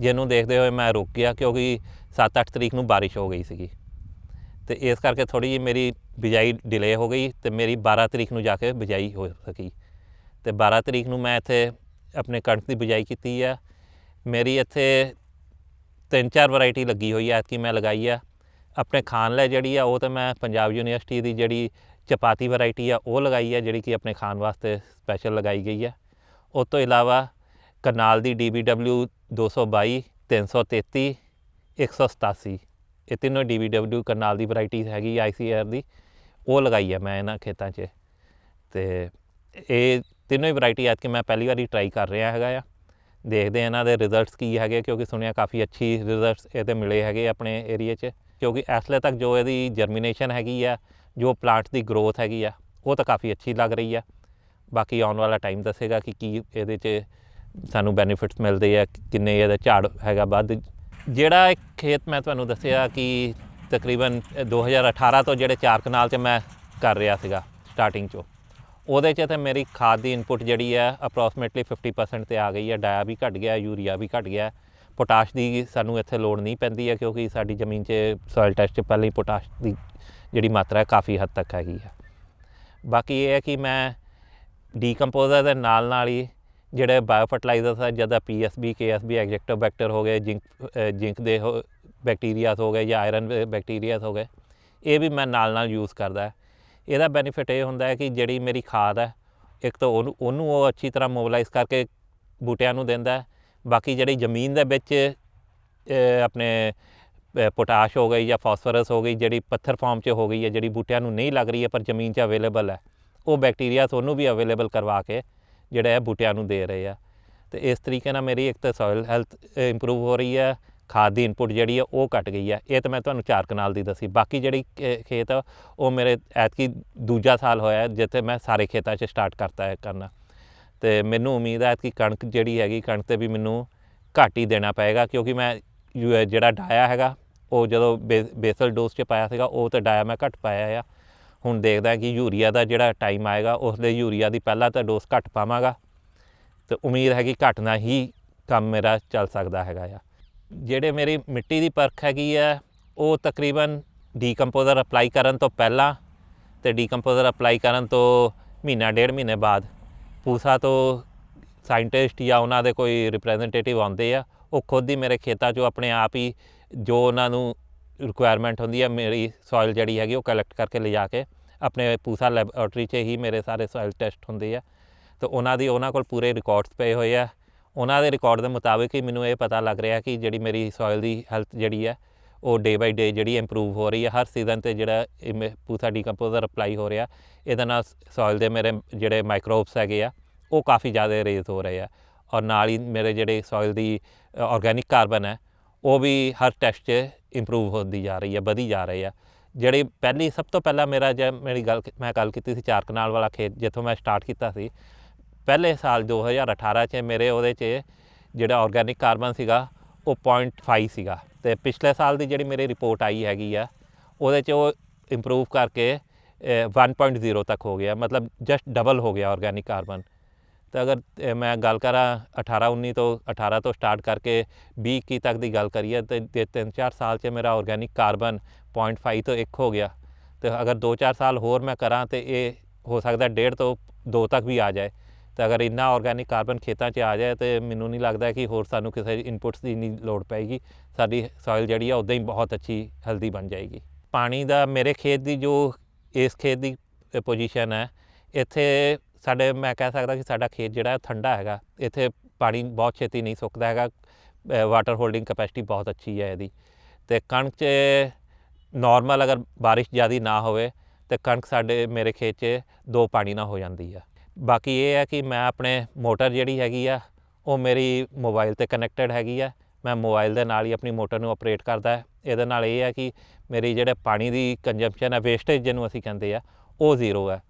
ਜਿਹਨੂੰ ਦੇਖਦੇ ਹੋਏ ਮੈਂ ਰੁਕ ਗਿਆ ਕਿਉਂਕਿ 7-8 ਤਰੀਕ ਨੂੰ ਬਾਰਿਸ਼ ਹੋ ਗਈ ਸੀਗੀ। ਤੇ ਇਸ ਕਰਕੇ ਥੋੜੀ ਜਿਹੀ ਮੇਰੀ ਬਿਜਾਈ ਡਿਲੇ ਹੋ ਗਈ ਤੇ ਮੇਰੀ 12 ਤਰੀਕ ਨੂੰ ਜਾ ਕੇ ਬਿਜਾਈ ਹੋ ਸਕੀ। ਤੇ 12 ਤਰੀਕ ਨੂੰ ਮੈਂ ਇੱਥੇ ਆਪਣੇ ਕਣਕ ਦੀ ਬਿਜਾਈ ਕੀਤੀ ਆ। ਮੇਰੀ ਇੱਥੇ ਤਿੰਨ ਚਾਰ ਵੈਰਾਈਟੀ ਲੱਗੀ ਹੋਈ ਆ ਕਿ ਮੈਂ ਲਗਾਈ ਆ। ਆਪਣੇ ਖਾਣ ਲਈ ਜਿਹੜੀ ਆ, ਉਹ ਤਾਂ ਮੈਂ ਪੰਜਾਬ ਯੂਨੀਵਰਸਿਟੀ ਦੀ ਜਿਹੜੀ ਚਪਾਤੀ ਵੈਰਾਈਟੀ ਆ, ਉਹ ਲਗਾਈ ਆ, ਜਿਹੜੀ ਕਿ ਆਪਣੇ ਖਾਣ ਵਾਸਤੇ ਸਪੈਸ਼ਲ ਲਗਾਈ ਗਈ ਆ। ਉਸ ਤੋਂ ਇਲਾਵਾ ਕਰਨਾਲ ਦੀ DBW 222 333 187 ਇਹ ਤਿੰਨੋਂ DBW ਕਰਨਾਲ ਦੀ ਵੈਰਾਈਟੀ ਹੈਗੀ ICR ਦੀ, ਉਹ ਲਗਾਈ ਹੈ ਮੈਂ ਇਹਨਾਂ ਖੇਤਾਂ 'ਚ। ਤੇ ਇਹ ਤਿੰਨੋਂ ਹੀ ਵੈਰਾਈਟੀ ਐਤਕੀ ਮੈਂ ਪਹਿਲੀ ਵਾਰੀ ਟਰਾਈ ਕਰ ਰਿਹਾ ਹੈਗਾ ਆ। ਦੇਖਦੇ ਹਾਂ ਇਹਨਾਂ ਦੇ ਰਿਜ਼ਲਟਸ ਕੀ ਹੈਗੇ ਕਿਉਂਕਿ ਸੁਣਿਆ ਕਾਫੀ ਅੱਛੀ ਰਿਜ਼ਲਟਸ ਇਹਦੇ ਮਿਲੇ ਹੈਗੇ ਆਪਣੇ ਏਰੀਆ 'ਚ। ਕਿਉਂਕਿ ਇਸ ਵੇਲੇ ਤੱਕ ਜੋ ਇਹਦੀ ਜਰਮੀਨੇਸ਼ਨ ਹੈਗੀ ਆ, ਜੋ ਪਲਾਂਟ ਦੀ ਗਰੋਥ ਹੈਗੀ ਆ, ਉਹ ਤਾਂ ਕਾਫੀ ਅੱਛੀ ਲੱਗ ਰਹੀ ਆ। ਬਾਕੀ ਆਉਣ ਵਾਲਾ ਟਾਈਮ ਦੱਸੇਗਾ ਕਿ ਕੀ ਇਹਦੇ 'ਚ ਸਾਨੂੰ ਬੈਨੀਫਿਟਸ ਮਿਲਦੇ ਆ, ਕਿੰਨੇ ਇਹਦਾ ਝਾੜ ਹੈਗਾ ਵੱਧ ਜਿਹੜਾ ਇਹ ਖੇਤ ਮੈਂ ਤੁਹਾਨੂੰ ਦੱਸਿਆ ਕਿ ਤਕਰੀਬਨ 2018 ਤੋਂ ਜਿਹੜੇ ਚਾਰ ਕਨਾਲ 'ਚ ਮੈਂ ਕਰ ਰਿਹਾ ਸੀਗਾ ਸਟਾਰਟਿੰਗ 'ਚੋਂ। ਉਹਦੇ 'ਚ ਤੇ ਮੇਰੀ ਖਾਦ ਦੀ ਇਨਪੁਟ ਜਿਹੜੀ ਹੈ ਅਪਰੋਕਸੀਮੇਟਲੀ 50% ਤੇ ਆ ਗਈ ਹੈ। ਡਾਇਆ ਵੀ ਘਟ ਗਿਆ ਯੂਰੀਆ ਵੀ ਘਟ ਗਿਆ। ਪੋਟਾਸ਼ ਦੀ ਸਾਨੂੰ ਇੱਥੇ ਲੋੜ ਨਹੀਂ ਪੈਂਦੀ ਹੈ ਕਿਉਂਕਿ ਸਾਡੀ ਜ਼ਮੀਨ 'ਚ ਸੋਇਲ ਟੈਸਟ 'ਚ ਪਹਿਲਾਂ ਹੀ ਪੋਟਾਸ਼ ਦੀ ਜਿਹੜੀ ਮਾਤਰਾ ਹੈ, ਕਾਫੀ ਹੱਦ ਤੱਕ ਹੈਗੀ ਹੈ। ਬਾਕੀ ਇਹ ਹੈ ਕਿ ਮੈਂ ਡੀਕੰਪੋਜ਼ਰ ਦੇ ਨਾਲ ਨਾਲ ਹੀ ਜਿਹੜੇ ਬਾਇਓ ਫਰਟੀਲਾਈਜ਼ਰਸ ਹੈ ਜਿੱਦਾਂ ਪੀਐਸਬੀ ਕੇਐਸਬੀ ਐਗਜੈਕਟੋਬੈਕਟਰ ਹੋ ਗਏ ਜਿੰਕ ਜਿੰਕ ਦੇ ਬੈਕਟੀਰੀਆਸ ਹੋ ਗਏ, ਜਾਂ ਆਇਰਨ ਬੈਕਟੀਰੀਆਸ ਹੋ ਗਏ, ਇਹ ਵੀ ਮੈਂ ਨਾਲ ਨਾਲ ਯੂਜ਼ ਕਰਦਾ। ਇਹਦਾ ਬੈਨੀਫਿਟ ਇਹ ਹੁੰਦਾ ਹੈ ਕਿ ਜਿਹੜੀ ਮੇਰੀ ਖਾਦ ਹੈ, ਇੱਕ ਤਾਂ ਉਹਨੂੰ ਉਹਨੂੰ ਉਹ ਅੱਛੀ ਤਰ੍ਹਾਂ ਮੋਬਿਲਾਈਜ਼ ਕਰਕੇ ਬੂਟਿਆਂ ਨੂੰ ਦਿੰਦਾ ਬਾਕੀ ਜਿਹੜੀ ਜ਼ਮੀਨ ਦੇ ਵਿੱਚ ਆਪਣੇ ਪੋਟਾਸ਼ ਹੋ ਗਈ ਜਾਂ ਫਾਸਫਰਸ ਹੋ ਗਈ, ਜਿਹੜੀ ਪੱਥਰ ਫਾਰਮ 'ਚ ਹੋ ਗਈ ਹੈ, ਜਿਹੜੀ ਬੂਟਿਆਂ ਨੂੰ ਨਹੀਂ ਲੱਗ ਰਹੀ ਹੈ, ਪਰ ਜ਼ਮੀਨ 'ਚ ਅਵੇਲੇਬਲ ਹੈ, ਉਹ ਬੈਕਟੀਰੀਆਸ ਉਹਨੂੰ ਵੀ ਅਵੇਲੇਬਲ ਕਰਵਾ ਕੇ ਜਿਹੜਾ ਹੈ ਬੂਟਿਆਂ ਨੂੰ ਦੇ ਰਹੇ ਆ। ਤੇ ਇਸ ਤਰੀਕੇ ਨਾਲ ਮੇਰੀ ਇੱਕ ਤਾਂ ਸੋਇਲ ਹੈਲਥ ਇੰਪਰੂਵ ਹੋ ਰਹੀ ਹੈ ਖਾਦ ਦੀ ਇਨਪੁਟ ਜਿਹੜੀ ਆ ਉਹ ਘਟ ਗਈ ਹੈ ਇਹ ਤਾਂ ਮੈਂ ਤੁਹਾਨੂੰ ਚਾਰ ਕਨਾਲ ਦੀ ਦੱਸੀ। ਬਾਕੀ ਜਿਹੜੀ ਖੇਤ ਆ, ਉਹ ਮੇਰੇ ਐਤਕੀ ਦੂਜਾ ਸਾਲ ਹੋਇਆ ਜਿੱਥੇ ਮੈਂ ਸਾਰੇ ਖੇਤਾਂ 'ਚ ਸਟਾਰਟ ਕਰਤਾ ਹੈ ਕਰਨਾ। ਤੇ ਮੈਨੂੰ ਉਮੀਦ ਹੈ ਕਿ ਕਣਕ ਜਿਹੜੀ ਹੈਗੀ, ਕਣਕ ਤੇ ਵੀ ਮੈਨੂੰ ਘੱਟ ਹੀ ਦੇਣਾ ਪਏਗਾ, ਕਿਉਂਕਿ ਮੈਂ ਯੂ- ਜਿਹੜਾ ਡਾਇਆ ਹੈਗਾ, ਉਹ ਜਦੋਂ ਬੇ- ਬੇਸਲ ਡੋਜ਼ 'ਚ ਪਾਇਆ ਸੀਗਾ, ਉਹ ਤਾਂ ਡਾਇਆ ਮੈਂ ਘੱਟ ਪਾਇਆ ਆ। ਹੁਣ ਦੇਖਦਾ ਕਿ ਯੂਰੀਆ ਦਾ ਜਿਹੜਾ ਟਾਈਮ ਆਏਗਾ ਉਸ ਲਈ ਯੂਰੀਆ ਦੀ ਪਹਿਲਾਂ ਤਾਂ ਡੋਜ਼ ਘੱਟ ਪਾਵਾਂਗਾ। ਤੇ ਉਮੀਦ ਹੈ ਕਿ ਘੱਟ ਨਾ ਹੀ ਕੰਮ ਮੇਰਾ ਚੱਲ ਸਕਦਾ ਹੈਗਾ ਆ। ਜਿਹੜੇ ਮੇਰੀ ਮਿੱਟੀ ਦੀ ਪਰਖ ਹੈਗੀ ਆ, ਉਹ ਤਕਰੀਬਨ ਡੀਕੰਪੋਜ਼ਰ ਅਪਲਾਈ ਕਰਨ ਤੋਂ ਪਹਿਲਾਂ ਤੇ ਡੀਕੰਪੋਜ਼ਰ ਅਪਲਾਈ ਕਰਨ ਤੋਂ ਮਹੀਨਾ, ਡੇਢ ਮਹੀਨੇ ਬਾਅਦ ਪੂਸਾ ਤੋਂ ਸਾਇੰਟਿਸਟ ਜਾਂ ਉਹਨਾਂ ਦੇ ਕੋਈ ਰਿਪਰੈਜ਼ੈਂਟੇਟਿਵ ਆਉਂਦੇ ਆ, ਉਹ ਖੁਦ ਹੀ ਮੇਰੇ ਖੇਤਾਂ 'ਚੋਂ ਆਪਣੇ ਆਪ ਹੀ ਜੋ ਉਹਨਾਂ ਨੂੰ ਰਿਕੁਆਇਰਮੈਂਟ ਹੁੰਦੀ ਹੈ ਮੇਰੀ ਸੋਇਲ ਜਿਹੜੀ ਹੈਗੀ ਉਹ ਕਲੈਕਟ ਕਰਕੇ ਲਿਜਾ ਕੇ ਆਪਣੇ ਪੂਸਾ ਲੈਬੋਰੇਟਰੀ 'ਚ ਹੀ ਮੇਰੇ ਸਾਰੇ ਸੋਇਲ ਟੈਸਟ ਹੁੰਦੇ ਆ। ਤੇ ਉਹਨਾਂ ਦੀ, ਉਹਨਾਂ ਕੋਲ ਪੂਰੇ ਰਿਕਾਰਡਸ ਪਏ ਹੋਏ ਆ। ਉਹਨਾਂ ਦੇ ਰਿਕਾਰਡ ਦੇ ਮੁਤਾਬਿਕ ਹੀ ਮੈਨੂੰ ਇਹ ਪਤਾ ਲੱਗ ਰਿਹਾ ਕਿ ਜਿਹੜੀ ਮੇਰੀ ਸੋਇਲ ਦੀ ਹੈਲਥ ਜਿਹੜੀ ਹੈ ਉਹ ਡੇ ਬਾਈ ਡੇ ਜਿਹੜੀ ਇੰਪਰੂਵ ਹੋ ਰਹੀ ਹੈ ਹਰ ਸੀਜ਼ਨ ਤੇ ਜਿਹੜਾ ਇਹ ਮੇ- ਪੂਸਾ ਡੀਕੰਪੋਜ਼ਰ ਅਪਲਾਈ ਹੋ ਰਿਹਾ, ਇਹਦੇ ਨਾਲ ਸੋਇਲ ਦੇ ਮੇਰੇ ਜਿਹੜੇ ਮਾਈਕਰੋਬਸ ਹੈਗੇ ਆ, ਉਹ ਕਾਫੀ ਜ਼ਿਆਦਾ ਰੇਜ਼ ਹੋ ਰਹੇ ਆ। ਔਰ ਨਾਲ ਹੀ ਮੇਰੇ ਜਿਹੜੇ ਸੋਇਲ ਦੀ ਆਰਗੈਨਿਕ ਕਾਰਬਨ ਹੈ ਉਹ ਵੀ ਹਰ ਟੈਸਟ 'ਚ ਇੰਪਰੂਵ ਹੁੰਦੀ ਜਾ ਰਹੀ ਹੈ ਵਧੀ ਜਾ ਰਹੀ ਆ। ਜਿਹੜੀ ਪਹਿਲੀ ਸਭ ਤੋਂ ਪਹਿਲਾਂ ਮੇਰਾ ਜੇ ਮੇਰੀ ਗੱਲ ਮੈਂ ਗੱਲ ਕੀਤੀ ਸੀ ਚਾਰ ਕਨਾਲ ਵਾਲਾ ਖੇਤ ਜਿੱਥੋਂ ਮੈਂ ਸਟਾਰਟ ਕੀਤਾ ਸੀ। ਪਹਿਲੇ ਸਾਲ 2018 'ਚ ਮੇਰੇ ਉਹਦੇ 'ਚ ਜਿਹੜਾ ਆਰਗੈਨਿਕ ਕਾਰਬਨ ਸੀਗਾ ਉਹ 0.5 ਸੀਗਾ। ਤੇ ਪਿਛਲੇ ਸਾਲ ਦੀ ਜਿਹੜੀ ਮੇਰੀ ਰਿਪੋਰਟ ਆਈ ਹੈਗੀ ਆ ਉਹਦੇ 'ਚ ਉਹ ਇੰਪਰੂਵ ਕਰਕੇ ਅ, 1.0 ਤੱਕ ਹੋ ਗਿਆ। ਮਤਲਬ ਜਸਟ ਡਬਲ ਹੋ ਗਿਆ ਆਰਗੈਨਿਕ ਕਾਰਬਨ ਤਾਂ ਅਗਰ ਮੈਂ ਗੱਲ ਕਰਾਂ 18 19 ਤੋਂ 18 ਤੋਂ ਸਟਾਰਟ ਕਰਕੇ 20 21 ਤੱਕ ਦੀ ਗੱਲ ਕਰੀਏ ਤੇ ਤੇ ਤਿੰਨ ਚਾਰ ਸਾਲ 'ਚ ਮੇਰਾ ਆਰਗੈਨਿਕ ਕਾਰਬਨ 0.5 ਤੋਂ 1 ਹੋ ਗਿਆ, ਤੇ ਅਗਰ 2-4 ਸਾਲ ਹੋਰ ਮੈਂ ਕਰਾਂ ਤੇ ਇਹ ਹੋ ਸਕਦਾ 1.5 ਤੋਂ 2 ਤੱਕ ਵੀ ਆ ਜਾਏ। ਤੇ ਅਗਰ ਇੰਨਾ ਆਰਗੈਨਿਕ ਕਾਰਬਨ ਖੇਤਾਂ 'ਚ ਆ ਜਾਏ ਤੇ ਮੈਨੂੰ ਨਹੀਂ ਲੱਗਦਾ ਕਿ ਹੋਰ ਸਾਨੂੰ ਕਿਸੇ ਇਨਪੁਟਸ ਦੀ ਨਹੀਂ ਲੋੜ ਪਏਗੀ। ਸਾਡੀ ਸੋਇਲ ਜਿਹੜੀ ਆ ਉਦਾਂ ਹੀ ਬਹੁਤ ਅੱਛੀ ਹੈਲਦੀ ਬਣ ਜਾਏਗੀ। ਪਾਣੀ ਦਾ ਮੇਰੇ ਖੇਤ ਦੀ ਜੋ, ਇਸ ਖੇਤ ਦੀ ਪੋਜੀਸ਼ਨ ਹੈ, ਇੱਥੇ ਸਾਡੇ, ਮੈਂ ਕਹਿ ਸਕਦਾ ਕਿ ਸਾਡਾ ਖੇਤ ਜਿਹੜਾ ਠੰਡਾ ਹੈਗਾ, ਇੱਥੇ ਪਾਣੀ ਬਹੁਤ ਛੇਤੀ ਨਹੀਂ ਸੁੱਕਦਾ ਹੈਗਾ ਵਾਟਰ ਹੋਲਡਿੰਗ ਕੈਪੈਸਿਟੀ ਬਹੁਤ ਅੱਛੀ ਹੈ ਇਹਦੀ। ਤੇ ਕਣਕ 'ਚ ਨਾਰਮਲ ਅਗਰ ਬਾਰਿਸ਼ ਜ਼ਿਆਦੀ ਨਾ ਹੋਵੇ, ਤੇ ਕਣਕ ਸਾਡੇ ਮੇਰੇ ਖੇਤ 'ਚ ਦੋ ਪਾਣੀ ਨਾਲ ਹੋ ਜਾਂਦੀ ਆ। ਬਾਕੀ ਇਹ ਹੈ ਕਿ ਮੈਂ ਆਪਣੇ ਮੋਟਰ ਜਿਹੜੀ ਹੈਗੀ ਆ, ਉਹ ਮੇਰੀ ਮੋਬਾਈਲ ਤੇ ਕਨੈਕਟਡ ਹੈਗੀ ਆ। ਮੈਂ ਮੋਬਾਈਲ ਦੇ ਨਾਲ ਹੀ ਆਪਣੀ ਮੋਟਰ ਨੂੰ ਆਪਰੇਟ ਕਰਦਾ ਇਹਦੇ ਨਾਲ ਇਹ ਹੈ ਕਿ ਮੇਰੀ ਜਿਹੜੇ ਪਾਣੀ ਦੀ ਕੰਜ਼ੰਪਸ਼ਨ ਹੈ ਵੇਸਟੇਜ ਜਿਹਨੂੰ ਅਸੀਂ ਕਹਿੰਦੇ ਆ, ਉਹ ਜ਼ੀਰੋ ਹੈ।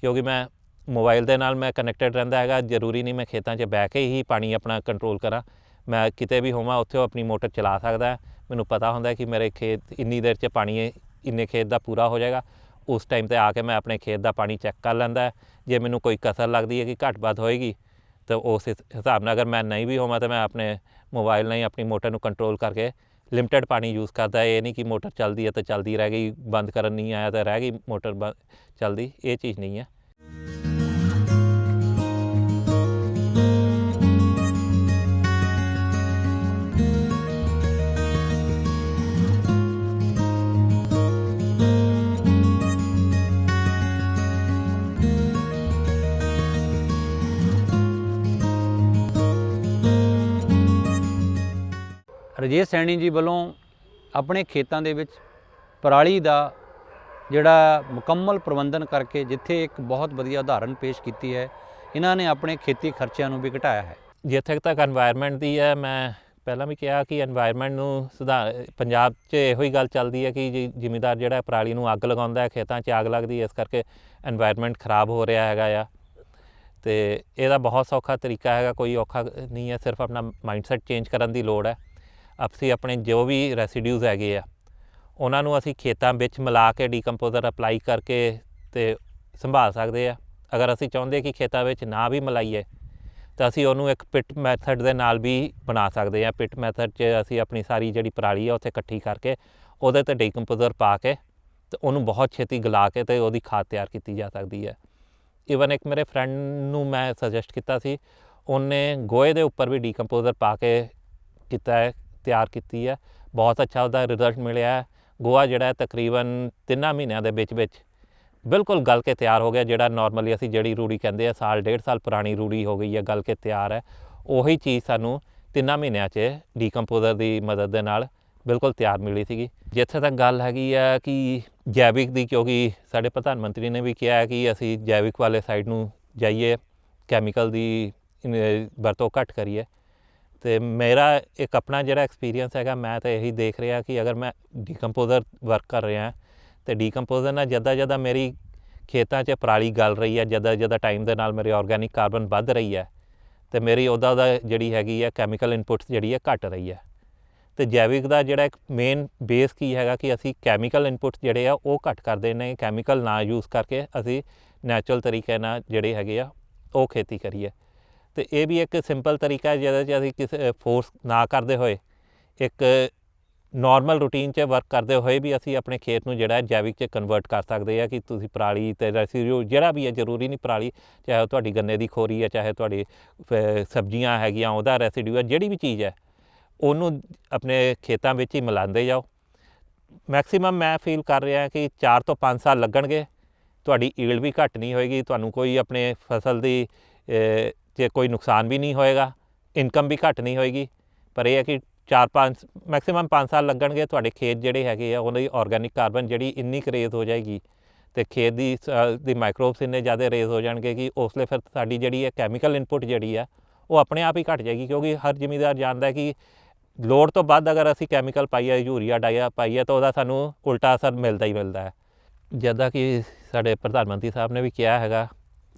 ਕਿਉਂਕਿ ਮੈਂ ਮੋਬਾਈਲ ਦੇ ਨਾਲ ਮੈਂ ਕਨੈਕਟਡ ਰਹਿੰਦਾ ਹੈਗਾ, ਜ਼ਰੂਰੀ ਨਹੀਂ ਮੈਂ ਖੇਤਾਂ 'ਚ ਬਹਿ ਕੇ ਹੀ ਪਾਣੀ ਆਪਣਾ ਕੰਟਰੋਲ ਕਰਾਂ। ਮੈਂ ਕਿਤੇ ਵੀ ਹੋਵਾਂ, ਉੱਥੇ ਉਹ ਆਪਣੀ ਮੋਟਰ ਚਲਾ ਸਕਦਾ ਮੈਨੂੰ ਪਤਾ ਹੁੰਦਾ ਕਿ ਮੇਰੇ ਖੇਤ ਇੰਨੀ ਦੇਰ 'ਚ ਪਾਣੀ ਇੰਨੇ ਖੇਤ ਦਾ ਪੂਰਾ ਹੋ ਜਾਏਗਾ। ਉਸ ਟਾਈਮ ਤੇ ਆ ਕੇ ਮੈਂ ਆਪਣੇ ਖੇਤ ਦਾ ਪਾਣੀ ਚੈੱਕ ਕਰ ਲੈਂਦਾ ਜੇ ਮੈਨੂੰ ਕੋਈ ਕਸਰ ਲੱਗਦੀ ਹੈ ਕਿ ਘੱਟ ਵੱਧ ਹੋਏਗੀ, ਤਾਂ ਉਸ ਹਿਸਾਬ ਨਾਲ ਅਗਰ ਮੈਂ ਨਹੀਂ ਵੀ ਹੋਵਾਂ, ਤਾਂ ਮੈਂ ਆਪਣੇ ਮੋਬਾਈਲ ਨਾਲ ਹੀ ਆਪਣੀ ਮੋਟਰ ਨੂੰ ਕੰਟਰੋਲ ਕਰਕੇ ਲਿਮਟਿਡ ਪਾਣੀ ਯੂਜ਼ ਕਰਦਾ ਇਹ ਨਹੀਂ ਕਿ ਮੋਟਰ ਚੱਲਦੀ ਹੈ ਤਾਂ ਚੱਲਦੀ ਰਹਿ ਗਈ, ਬੰਦ ਕਰਨ ਨਹੀਂ ਆਇਆ ਤਾਂ ਰਹਿ ਗਈ ਮੋਟਰ ਬੰਦ ਚੱਲਦੀ। ਇਹ ਚੀਜ਼ ਨਹੀਂ ਹੈ। ਰਜੇਸ਼ ਸੈਣੀ ਜੀ ਵੱਲੋਂ ਆਪਣੇ ਖੇਤਾਂ ਦੇ ਵਿੱਚ ਪਰਾਲੀ ਦਾ ਜਿਹੜਾ ਮੁਕੰਮਲ ਪ੍ਰਬੰਧਨ ਕਰਕੇ ਜਿੱਥੇ ਇੱਕ ਬਹੁਤ ਵਧੀਆ ਉਦਾਹਰਨ ਪੇਸ਼ ਕੀਤੀ ਹੈ, ਇਹਨਾਂ ਨੇ ਆਪਣੇ ਖੇਤੀ ਖਰਚਿਆਂ ਨੂੰ ਵੀ ਘਟਾਇਆ ਹੈ। ਜਿੱਥੇ ਤੱਕ এনवायरमेंट ਦੀ ਹੈ, ਮੈਂ ਪਹਿਲਾਂ ਵੀ ਕਿਹਾ ਕਿ এনवायरमेंट ਨੂੰ ਸੁਧਾਰ ਪੰਜਾਬ 'ਚ ਇਹੋ ਹੀ ਗੱਲ ਚੱਲਦੀ ਹੈ ਕਿ ਜੀ, ਜ਼ਿਮੀਦਾਰ ਜਿਹੜਾ ਪਰਾਲੀ ਨੂੰ ਅੱਗ ਲਗਾਉਂਦਾ ਹੈ, ਖੇਤਾਂ 'ਚ ਅੱਗ ਲੱਗਦੀ ਹੈ, ਇਸ ਕਰਕੇ এনवायरमेंट ਖਰਾਬ ਹੋ ਰਿਹਾ ਹੈਗਾ ਆ। ਤੇ ਇਹਦਾ ਬਹੁਤ ਸੌਖਾ ਤਰੀਕਾ ਹੈਗਾ, ਕੋਈ ਔਖਾ ਨਹੀਂ ਹੈ, ਸਿਰਫ ਆਪਣਾ ਮਾਈਂਡਸੈਟ ਚੇਂਜ ਕਰਨ ਦੀ ਲੋੜ ਹੈ। ਅਸੀਂ ਆਪਣੇ ਜੋ ਵੀ ਰੈਸੀਡਿਊਜ਼ ਹੈਗੇ ਆ, ਉਹਨਾਂ ਨੂੰ ਅਸੀਂ ਖੇਤਾਂ ਵਿੱਚ ਮਿਲਾ ਕੇ ਡੀਕੰਪੋਜ਼ਰ ਅਪਲਾਈ ਕਰਕੇ ਤੇ ਸੰਭਾਲ ਸਕਦੇ ਆ। ਅਗਰ ਅਸੀਂ ਚਾਹੁੰਦੇ ਕਿ ਖੇਤਾਂ ਵਿੱਚ ਨਾ ਵੀ ਮਿਲਾਈਏ, ਤਾਂ ਅਸੀਂ ਉਹਨੂੰ ਇੱਕ ਪਿਟ ਮੈਥਡ ਦੇ ਨਾਲ ਵੀ ਬਣਾ ਸਕਦੇ ਹਾਂ ਪਿਟ ਮੈਥਡ 'ਚ ਅਸੀਂ ਆਪਣੀ ਸਾਰੀ ਜਿਹੜੀ ਪਰਾਲੀ ਆ, ਉੱਥੇ ਇਕੱਠੀ ਕਰਕੇ ਉਹਦੇ ਤੇ ਡੀਕੰਪੋਜ਼ਰ ਪਾ ਕੇ ਤੇ ਉਹਨੂੰ ਬਹੁਤ ਛੇਤੀ ਗਲਾ ਕੇ ਤੇ ਉਹਦੀ ਖਾਦ ਤਿਆਰ ਕੀਤੀ ਜਾ ਸਕਦੀ ਹੈ। ਇਵਨ ਇੱਕ ਮੇਰੇ ਫਰੈਂਡ ਨੂੰ ਮੈਂ ਸੁਜੈਸਟ ਕੀਤਾ ਸੀ, ਉਹਨੇ ਗੋਹੇ ਦੇ ਉੱਪਰ ਵੀ ਡੀਕੰਪੋਜ਼ਰ ਪਾ ਕੇ ਕੀਤਾ ਹੈ। ਤਿਆਰ ਕੀਤੀ ਹੈ। ਬਹੁਤ ਅੱਛਾ ਉਹਦਾ ਰਿਜ਼ਲਟ ਮਿਲਿਆ ਹੈ। ਗੋਹਾ ਜਿਹੜਾ ਹੈ ਤਕਰੀਬਨ ਤਿੰਨਾਂ ਮਹੀਨਿਆਂ ਦੇ ਵਿੱਚ ਵਿੱਚ ਬਿਲਕੁਲ ਗਲ ਕੇ ਤਿਆਰ ਹੋ ਗਿਆ, ਜਿਹੜਾ ਨਾਰਮਲੀ ਅਸੀਂ ਜਿਹੜੀ ਰੂੜੀ ਕਹਿੰਦੇ ਆ ਸਾਲ ਡੇਢ ਸਾਲ ਪੁਰਾਣੀ ਰੂੜੀ ਹੋ ਗਈ ਹੈ, ਗਲ ਕੇ ਤਿਆਰ ਹੈ। ਉਹੀ ਚੀਜ਼ ਸਾਨੂੰ ਤਿੰਨਾਂ ਮਹੀਨਿਆਂ 'ਚ ਡੀਕੰਪੋਜ਼ਰ ਦੀ ਮਦਦ ਦੇ ਨਾਲ ਬਿਲਕੁਲ ਤਿਆਰ ਮਿਲੀ ਸੀਗੀ। ਜਿੱਥੇ ਤੱਕ ਗੱਲ ਹੈਗੀ ਆ ਕਿ ਜੈਵਿਕ ਦੀ, ਕਿਉਂਕਿ ਸਾਡੇ ਪ੍ਰਧਾਨ ਮੰਤਰੀ ਨੇ ਵੀ ਕਿਹਾ ਕਿ ਅਸੀਂ ਜੈਵਿਕ ਵਾਲੇ ਸਾਈਡ ਨੂੰ ਜਾਈਏ ਕੈਮੀਕਲ ਦੀ ਵਰਤੋਂ ਘੱਟ ਕਰੀਏ। ਤੇ ਮੇਰਾ ਇੱਕ ਆਪਣਾ ਜਿਹੜਾ ਐਕਸਪੀਰੀਅੰਸ ਹੈਗਾ, ਮੈਂ ਤਾਂ ਇਹੀ ਦੇਖ ਰਿਹਾ ਕਿ ਅਗਰ ਮੈਂ ਡੀਕੰਪੋਜ਼ਰ ਵਰਕ ਕਰ ਰਿਹਾ, ਤੇ ਡੀਕੰਪੋਜ਼ਰ ਨਾਲ ਜਦਾਂ ਜਦਾਂ ਮੇਰੀ ਖੇਤਾਂ 'ਚ ਪਰਾਲੀ ਗਲ ਰਹੀ ਹੈ, ਜਦਾਂ ਜਦਾਂ ਟਾਈਮ ਦੇ ਨਾਲ ਮੇਰੀ ਆਰਗੈਨਿਕ ਕਾਰਬਨ ਵੱਧ ਰਹੀ ਹੈ, ਤੇ ਮੇਰੀ ਉਹਦਾ ਦਾ ਜਿਹੜੀ ਹੈਗੀ ਹੈ ਕੈਮੀਕਲ ਇਨਪੁਟਸ ਜਿਹੜੀ ਹੈ ਘਟ ਰਹੀ ਹੈ। ਤੇ ਜੈਵਿਕ ਦਾ ਜਿਹੜਾ ਇੱਕ ਮੇਨ ਬੇਸ ਕੀ ਹੈਗਾ ਕਿ ਅਸੀਂ ਕੈਮੀਕਲ ਇਨਪੁਟਸ ਜਿਹੜੇ ਆ ਉਹ ਘੱਟ ਕਰਦੇ ਨੇ ਕੈਮੀਕਲ ਨਾ ਯੂਜ਼ ਕਰਕੇ ਅਸੀਂ ਨੈਚੁਰਲ ਤਰੀਕੇ ਨਾਲ ਜਿਹੜੇ ਹੈਗੇ ਆ ਉਹ ਖੇਤੀ ਕਰੀਏ। ਤੇ ਇਹ ਵੀ ਇੱਕ ਸਿੰਪਲ ਤਰੀਕਾ ਹੈ ਜਿਹਦੇ 'ਚ ਅਸੀਂ ਕਿਸੇ ਫੋਰਸ ਨਾ ਕਰਦੇ ਹੋਏ, ਇੱਕ ਨਾਰਮਲ ਰੂਟੀਨ 'ਚ ਵਰਕ ਕਰਦੇ ਹੋਏ ਵੀ ਅਸੀਂ ਆਪਣੇ ਖੇਤ ਨੂੰ ਜਿਹੜਾ ਹੈ ਜੈਵਿਕ 'ਚ ਕਨਵਰਟ ਕਰ ਸਕਦੇ ਆ ਕਿ ਤੁਸੀਂ ਪਰਾਲੀ ਤੇ ਰੈਸੀਡਿਊ ਜਿਹੜਾ ਵੀ ਹੈ, ਜ਼ਰੂਰੀ ਨਹੀਂ ਪਰਾਲੀ, ਚਾਹੇ ਉਹ ਤੁਹਾਡੀ ਗੰਨੇ ਦੀ ਖੋਰੀ ਹੈ, ਚਾਹੇ ਤੁਹਾਡੀ ਸਬਜ਼ੀਆਂ ਹੈਗੀਆਂ, ਉਹਦਾ ਰੈਸੀਡਿਊ ਹੈ, ਜਿਹੜੀ ਵੀ ਚੀਜ਼ ਹੈ, ਉਹਨੂੰ ਆਪਣੇ ਖੇਤਾਂ ਵਿੱਚ ਹੀ ਮਿਲਾਉਂਦੇ ਜਾਓ। ਮੈਕਸਿਮਮ ਮੈਂ ਫੀਲ ਕਰ ਰਿਹਾ ਕਿ 4 ਤੋਂ 5 ਸਾਲ ਲੱਗਣਗੇ, ਤੁਹਾਡੀ ਈਲਡ ਵੀ ਘੱਟ ਨਹੀਂ ਹੋਏਗੀ, ਤੁਹਾਨੂੰ ਕੋਈ ਆਪਣੇ ਫਸਲ ਦੀ ਅਹ, ਕੋਈ ਨੁਕਸਾਨ ਵੀ ਨਹੀਂ ਹੋਏਗਾ ਇਨਕਮ ਵੀ ਘੱਟ ਨਹੀਂ ਹੋਏਗੀ ਪਰ ਇਹ ਹੈ ਕਿ 4-5 ਮੈਕਸਿਮਮ 5 ਸਾਲ ਲੱਗਣਗੇ ਤੁਹਾਡੇ ਖੇਤ ਜਿਹੜੇ ਹੈਗੇ ਆ ਉਹਨਾਂ ਦੀ ਆਰਗੈਨਿਕ ਕਾਰਬਨ ਜਿਹੜੀ ਇੰਨੀ ਕਰੇਜ਼ ਹੋ ਜਾਏਗੀ ਤੇ ਖੇਤ ਦੀ ਸ- ਦੀ ਮਾਈਕਰੋਬਸ ਇੰਨੇ ਜ਼ਿਆਦਾ ਰੇਜ਼ ਹੋ ਜਾਣਗੇ ਕਿ ਉਸ ਲਈ ਫਿਰ ਸਾਡੀ ਜਿਹੜੀ ਹੈ ਕੈਮੀਕਲ ਇਨਪੁਟ ਜਿਹੜੀ ਆ ਉਹ ਆਪਣੇ ਆਪ ਹੀ ਘਟ ਜਾਏਗੀ ਕਿਉਂਕਿ ਹਰ ਜ਼ਿਮੀਦਾਰ ਜਾਣਦਾ ਹੈ ਕਿ ਲੋੜ ਤੋਂ ਵੱਧ ਅਗਰ ਅਸੀਂ ਕੈਮੀਕਲ ਪਾਈਏ ਯੂਰੀਆ ਡਾਇਆ ਪਾਈਏ ਤਾਂ ਉਹਦਾ ਸਾਨੂੰ ਉਲਟਾ ਅਸਰ ਮਿਲਦਾ ਹੀ ਮਿਲਦਾ ਹੈ। ਜਿੱਦਾਂ ਕਿ ਸਾਡੇ ਪ੍ਰਧਾਨ ਮੰਤਰੀ ਸਾਹਿਬ ਨੇ ਵੀ ਕਿਹਾ ਹੈਗਾ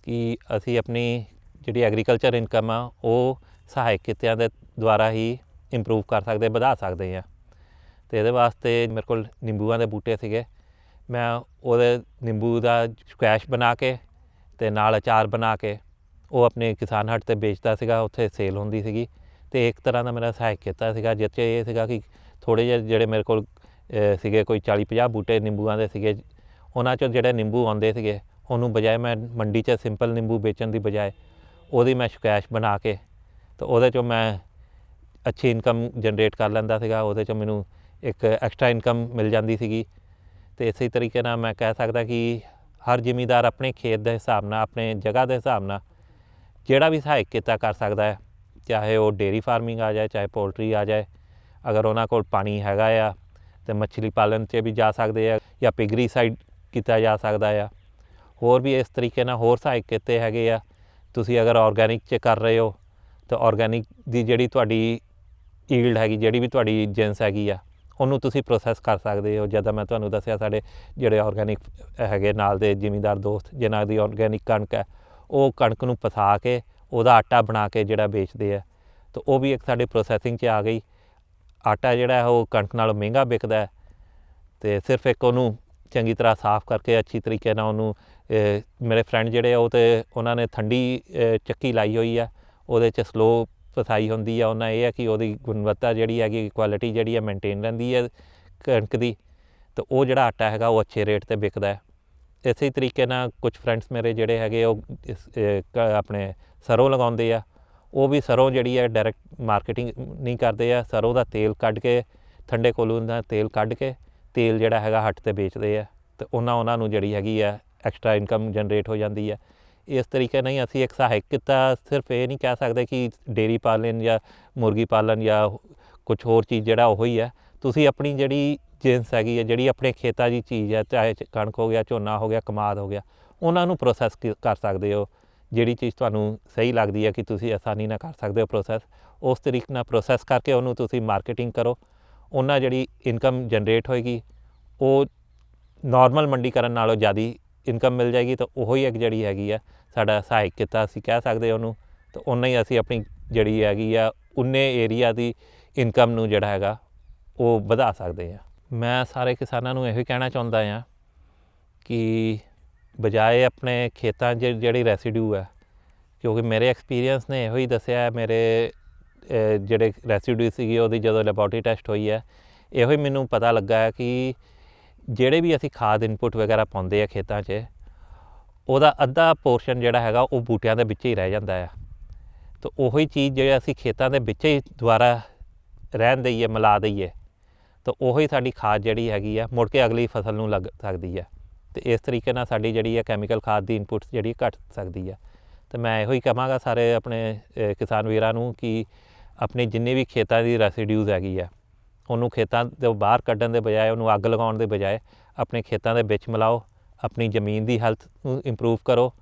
ਕਿ ਅਸੀਂ ਆਪਣੀ ਜਿਹੜੀ ਐਗਰੀਕਲਚਰ ਇਨਕਮ ਆ, ਉਹ ਸਹਾਇਕ ਕਿੱਤਿਆਂ ਦੇ ਦੁਆਰਾ ਹੀ ਇੰਪਰੂਵ ਕਰ ਸਕਦੇ, ਵਧਾ ਸਕਦੇ ਆ। ਤੇ ਇਹਦੇ ਵਾਸਤੇ ਮੇਰੇ ਕੋਲ ਨਿੰਬੂਆਂ ਦੇ ਬੂਟੇ ਸੀਗੇ। ਮੈਂ ਉਹਦੇ ਨਿੰਬੂ ਦਾ ਸਕੁਐਸ਼ ਬਣਾ ਕੇ ਤੇ ਨਾਲ ਅਚਾਰ ਬਣਾ ਕੇ ਉਹ ਆਪਣੇ ਕਿਸਾਨ ਹੱਟ ਤੇ ਵੇਚਦਾ ਸੀਗਾ, ਉੱਥੇ ਸੇਲ ਹੁੰਦੀ ਸੀਗੀ। ਤੇ ਇੱਕ ਤਰ੍ਹਾਂ ਦਾ ਮੇਰਾ ਸਹਾਇਕ ਕੀਤਾ ਸੀਗਾ, ਜਿਸ 'ਚ ਇਹ ਸੀਗਾ ਕਿ ਥੋੜੇ ਜਿਹੇ ਜਿਹੜੇ ਮੇਰੇ ਕੋਲ ਸੀਗੇ ਕੋਈ 40 50 ਬੂਟੇ ਨਿੰਬੂਆਂ ਦੇ ਸੀਗੇ। ਉਹਨਾਂ 'ਚੋਂ ਜਿਹੜੇ ਨਿੰਬੂ ਆਉਂਦੇ ਸੀਗੇ, ਉਹਨੂੰ ਬਜਾਏ ਮੈਂ ਮੰਡੀ 'ਚ ਸਿੰਪਲ ਨਿੰਬੂ ਵੇਚਣ ਦੀ ਬਜਾਏ ਉਹਦੀ ਮੈਂ ਸਕੈਸ਼ ਬਣਾ ਕੇ ਤੇ ਉਹਦੇ 'ਚੋਂ ਮੈਂ ਅੱਛੀ ਇਨਕਮ ਜਨਰੇਟ ਕਰ ਲੈਂਦਾ ਸੀਗਾ, ਉਹਦੇ 'ਚੋਂ ਮੈਨੂੰ ਇੱਕ ਐਕਸਟਰਾ ਇਨਕਮ ਮਿਲ ਜਾਂਦੀ ਸੀਗੀ। ਤੇ ਇਸੇ ਤਰੀਕੇ ਨਾਲ ਮੈਂ ਕਹਿ ਸਕਦਾ ਕਿ ਹਰ ਜ਼ਿਮੀਂਦਾਰ ਆਪਣੇ ਖੇਤ ਦੇ ਹਿਸਾਬ ਨਾਲ, ਆਪਣੇ ਜਗ੍ਹਾ ਦੇ ਹਿਸਾਬ ਨਾਲ ਜਿਹੜਾ ਵੀ ਸਹਾਇਕ ਕਿੱਤਾ ਕਰ ਸਕਦਾ ਹੈ, ਚਾਹੇ ਉਹ ਡੇਰੀ ਫਾਰਮਿੰਗ ਆ ਜਾਏ, ਚਾਹੇ ਪੋਲਟਰੀ ਆ ਜਾਏ, ਅਗਰ ਉਹਨਾਂ ਕੋਲ ਪਾਣੀ ਹੈਗਾ ਆ ਤੇ ਮੱਛੀ ਪਾਲਣ 'ਚ ਵੀ ਜਾ ਸਕਦੇ ਆ ਜਾਂ ਪਿਗਰੀ ਸਾਈਡ ਕੀਤਾ ਜਾ ਸਕਦਾ ਆ। ਹੋਰ ਵੀ ਇਸ ਤਰੀਕੇ ਨਾਲ ਹੋਰ ਸਹਾਇਕ ਕਿੱਤੇ ਹੈਗੇ ਆ ਤੁਸੀਂ ਅਗਰ ਆਰਗੈਨਿਕ 'ਚ ਕਰ ਰਹੇ ਹੋ, ਤਾਂ ਆਰਗੈਨਿਕ ਦੀ ਜਿਹੜੀ ਤੁਹਾਡੀ ਈਲਡ ਹੈਗੀ, ਜਿਹੜੀ ਵੀ ਤੁਹਾਡੀ ਜਿੰਸ ਹੈਗੀ ਆ, ਉਹਨੂੰ ਤੁਸੀਂ ਪ੍ਰੋਸੈਸ ਕਰ ਸਕਦੇ ਹੋ। ਜਦੋਂ ਮੈਂ ਤੁਹਾਨੂੰ ਦੱਸਿਆ, ਸਾਡੇ ਜਿਹੜੇ ਆਰਗੈਨਿਕ ਹੈਗੇ ਨਾਲ ਦੇ ਜ਼ਿਮੀਂਦਾਰ ਦੋਸਤ, ਜਿਨ੍ਹਾਂ ਦੀ ਆਰਗੈਨਿਕ ਕਣਕ ਹੈ, ਉਹ ਕਣਕ ਨੂੰ ਪਸਾ ਕੇ, ਉਹਦਾ ਆਟਾ ਬਣਾ ਕੇ ਜਿਹੜਾ ਵੇਚਦੇ ਆ, ਤਾਂ ਉਹ ਵੀ ਇੱਕ ਸਾਡੇ ਪ੍ਰੋਸੈਸਿੰਗ 'ਚ ਆ ਗਈ। ਆਟਾ ਜਿਹੜਾ ਹੈ, ਉਹ ਕਣਕ ਨਾਲੋਂ ਮਹਿੰਗਾ ਵਿਕਦਾ ਹੈ, ਤੇ ਸਿਰਫ ਇੱਕ ਉਹਨੂੰ ਚੰਗੀ ਤਰ੍ਹਾਂ ਸਾਫ਼ ਕਰਕੇ, ਅੱਛੀ ਤਰੀਕੇ ਨਾਲ ਉਹਨੂੰ ਮੇਰੇ ਫਰੈਂਡ ਜਿਹੜੇ ਆ, ਉਹ ਤੇ ਉਹਨਾਂ ਨੇ ਠੰਡੀ ਚੱਕੀ ਲਾਈ ਹੋਈ ਆ। ਉਹਦੇ 'ਚ ਸਲੋ ਪਸਾਈ ਹੁੰਦੀ ਆ। ਉਹਨਾਂ ਇਹ ਹੈ ਕਿ ਉਹਦੀ ਗੁਣਵੱਤਾ ਜਿਹੜੀ ਹੈਗੀ ਕੁਆਲਿਟੀ ਜਿਹੜੀ ਆ ਮੇਨਟੇਨ ਰਹਿੰਦੀ ਹੈ ਕਣਕ ਦੀ। ਤੇ ਉਹ ਜਿਹੜਾ ਆਟਾ ਹੈਗਾ, ਉਹ ਅੱਛੇ ਰੇਟ ਤੇ ਵਿਕਦਾ ਹੈ। ਇਸੇ ਤਰੀਕੇ ਨਾਲ ਕੁਝ ਫਰੈਂਡਸ ਮੇਰੇ ਜਿਹੜੇ ਹੈਗੇ, ਉਹ ਕ- ਆਪਣੇ ਸਰੋਂ ਲਗਾਉਂਦੇ ਆ। ਉਹ ਵੀ ਸਰੋਂ ਜਿਹੜੀ ਹੈ ਡਾਇਰੈਕਟ ਮਾਰਕੀਟਿੰਗ ਨਹੀਂ ਕਰਦੇ ਆ। ਸਰੋਂ ਦਾ ਤੇਲ ਕੱਢ ਕੇ, ਠੰਡੇ ਕੋਲੋਂ ਦਾ ਤੇਲ ਕੱਢ ਕੇ, ਤੇਲ ਜਿਹੜਾ ਹੈਗਾ, ਹੱਟ ਤੇ ਵੇਚਦੇ ਆ। ਤੇ ਉਹਨਾਂ ਉਹਨਾਂ ਨੂੰ ਜਿਹੜੀ ਹੈਗੀ ਆ ਐਕਸਟਰਾ ਇਨਕਮ ਜਨਰੇਟ ਹੋ ਜਾਂਦੀ ਹੈ। ਇਸ ਤਰੀਕੇ ਨਾਲ ਹੀ ਅਸੀਂ ਇੱਕ ਸਹਾਇਕ ਕਿੱਤਾ ਸਿਰਫ ਇਹ ਨਹੀਂ ਕਹਿ ਸਕਦੇ ਕਿ ਡੇਰੀ ਪਾਲਣ ਜਾਂ ਮੁਰਗੀ ਪਾਲਣ ਜਾਂ ਕੁਝ ਹੋਰ ਚੀਜ਼ ਜਿਹੜਾ ਉਹ ਹੀ। ਹੈ ਤੁਸੀਂ ਆਪਣੀ ਜਿਹੜੀ ਜਿੰਸ ਹੈਗੀ ਹੈ, ਜਿਹੜੀ ਆਪਣੇ ਖੇਤਾਂ ਦੀ ਚੀਜ਼ ਹੈ, ਚਾਹੇ ਕਣਕ ਹੋ ਗਿਆ, ਝੋਨਾ ਹੋ ਗਿਆ, ਕਮਾਦ ਹੋ ਗਿਆ, ਉਹਨਾਂ ਨੂੰ ਪ੍ਰੋਸੈਸ ਕਰ ਸਕਦੇ ਹੋ। ਜਿਹੜੀ ਚੀਜ਼ ਤੁਹਾਨੂੰ ਸਹੀ ਲੱਗਦੀ ਹੈ ਕਿ ਤੁਸੀਂ ਆਸਾਨੀ ਨਾਲ ਕਰ ਸਕਦੇ ਹੋ ਪ੍ਰੋਸੈਸ ਉਸ ਤਰੀਕੇ ਨਾਲ ਪ੍ਰੋਸੈਸ ਕਰਕੇ ਉਹਨੂੰ ਤੁਸੀਂ ਮਾਰਕੀਟਿੰਗ ਕਰੋ। ਉਹਨਾਂ ਜਿਹੜੀ ਇਨਕਮ ਜਨਰੇਟ ਹੋਏਗੀ, ਉਹ ਨਾਰਮਲ ਮੰਡੀਕਰਨ ਨਾਲੋਂ ਜ਼ਿਆਦਾ ਇਨਕਮ ਮਿਲ ਜਾਏਗੀ ਤਾਂ ਉਹੀ ਇੱਕ ਜਿਹੜੀ ਹੈਗੀ ਆ, ਸਾਡਾ ਸਹਾਇਕ ਕਿੱਤਾ ਅਸੀਂ ਕਹਿ ਸਕਦੇ ਉਹਨੂੰ। ਤਾਂ ਉਨਾ ਹੀ ਅਸੀਂ ਆਪਣੀ ਜਿਹੜੀ ਹੈਗੀ ਆ ਉਨੇ ਏਰੀਆ ਦੀ ਇਨਕਮ ਨੂੰ ਜਿਹੜਾ ਹੈਗਾ, ਉਹ ਵਧਾ ਸਕਦੇ ਆ ਮੈਂ ਸਾਰੇ ਕਿਸਾਨਾਂ ਨੂੰ ਇਹੋ ਹੀ ਕਹਿਣਾ ਚਾਹੁੰਦਾ ਆ ਕਿ ਬਜਾਏ ਆਪਣੇ ਖੇਤਾਂ 'ਚ ਜਿਹੜੀ ਰੈਸੀਡਿਊ ਹੈ ਕਿਉਂਕਿ ਮੇਰੇ ਐਕਸਪੀਰੀਅੰਸ ਨੇ ਇਹੋ ਹੀ ਦੱਸਿਆ, ਮੇਰੇ ਜਿਹੜੇ ਰੈਸੀਡਿਊ ਸੀਗੀ, ਉਹਦੀ ਜਦੋਂ ਲੈਬੋਰਟਰੀ ਟੈਸਟ ਹੋਈ ਹੈ ਇਹੋ ਹੀ ਮੈਨੂੰ ਪਤਾ ਲੱਗਾ ਕਿ ਜਿਹੜੇ ਵੀ ਅਸੀਂ ਖਾਦ ਇਨਪੁਟ ਵਗੈਰਾ ਪਾਉਂਦੇ ਆ ਖੇਤਾਂ 'ਚ, ਉਹਦਾ ਅੱਧਾ ਪੋਰਸ਼ਨ ਜਿਹੜਾ ਹੈਗਾ ਉਹ ਬੂਟਿਆਂ ਦੇ ਵਿੱਚ ਹੀ ਰਹਿ ਜਾਂਦਾ ਆ। ਤਾਂ ਉਹੀ ਚੀਜ਼ ਜਿਹੜੇ ਅਸੀਂ ਖੇਤਾਂ ਦੇ ਵਿੱਚ ਹੀ ਦੁਬਾਰਾ ਰਹਿਣ ਦਈਏ, ਮਿਲਾ ਦਈਏ, ਤਾਂ ਉਹੀ ਸਾਡੀ ਖਾਦ ਜਿਹੜੀ ਹੈਗੀ ਆ ਮੁੜ ਕੇ ਅਗਲੀ ਫਸਲ ਨੂੰ ਲੱਗ ਸਕਦੀ ਹੈ ਤੇ ਇਸ ਤਰੀਕੇ ਨਾਲ ਸਾਡੀ ਜਿਹੜੀ ਆ ਕੈਮੀਕਲ ਖਾਦ ਦੀ ਇਨਪੁਟਸ ਜਿਹੜੀ ਘਟ ਸਕਦੀ ਹੈ ਤੇ ਮੈਂ ਇਹੋ ਹੀ ਕਹਾਂਗਾ ਸਾਰੇ ਆਪਣੇ ਕਿਸਾਨ ਵੀਰਾਂ ਨੂੰ ਕਿ ਆਪਣੀ ਜਿੰਨੇ ਵੀ ਖੇਤਾਂ ਦੀ ਰੈਸੀਡਿਊਜ਼ ਹੈਗੀ ਆ ਉਹਨੂੰ ਖੇਤਾਂ ਤੋਂ ਬਾਹਰ ਕੱਢਣ ਦੇ ਬਜਾਏ, ਉਹਨੂੰ ਅੱਗ ਲਗਾਉਣ ਦੇ ਬਜਾਏ ਆਪਣੇ ਖੇਤਾਂ ਦੇ ਵਿੱਚ ਮਿਲਾਓ, ਆਪਣੀ ਜ਼ਮੀਨ ਦੀ ਹੈਲਥ ਨੂੰ ਇੰਪਰੂਵ ਕਰੋ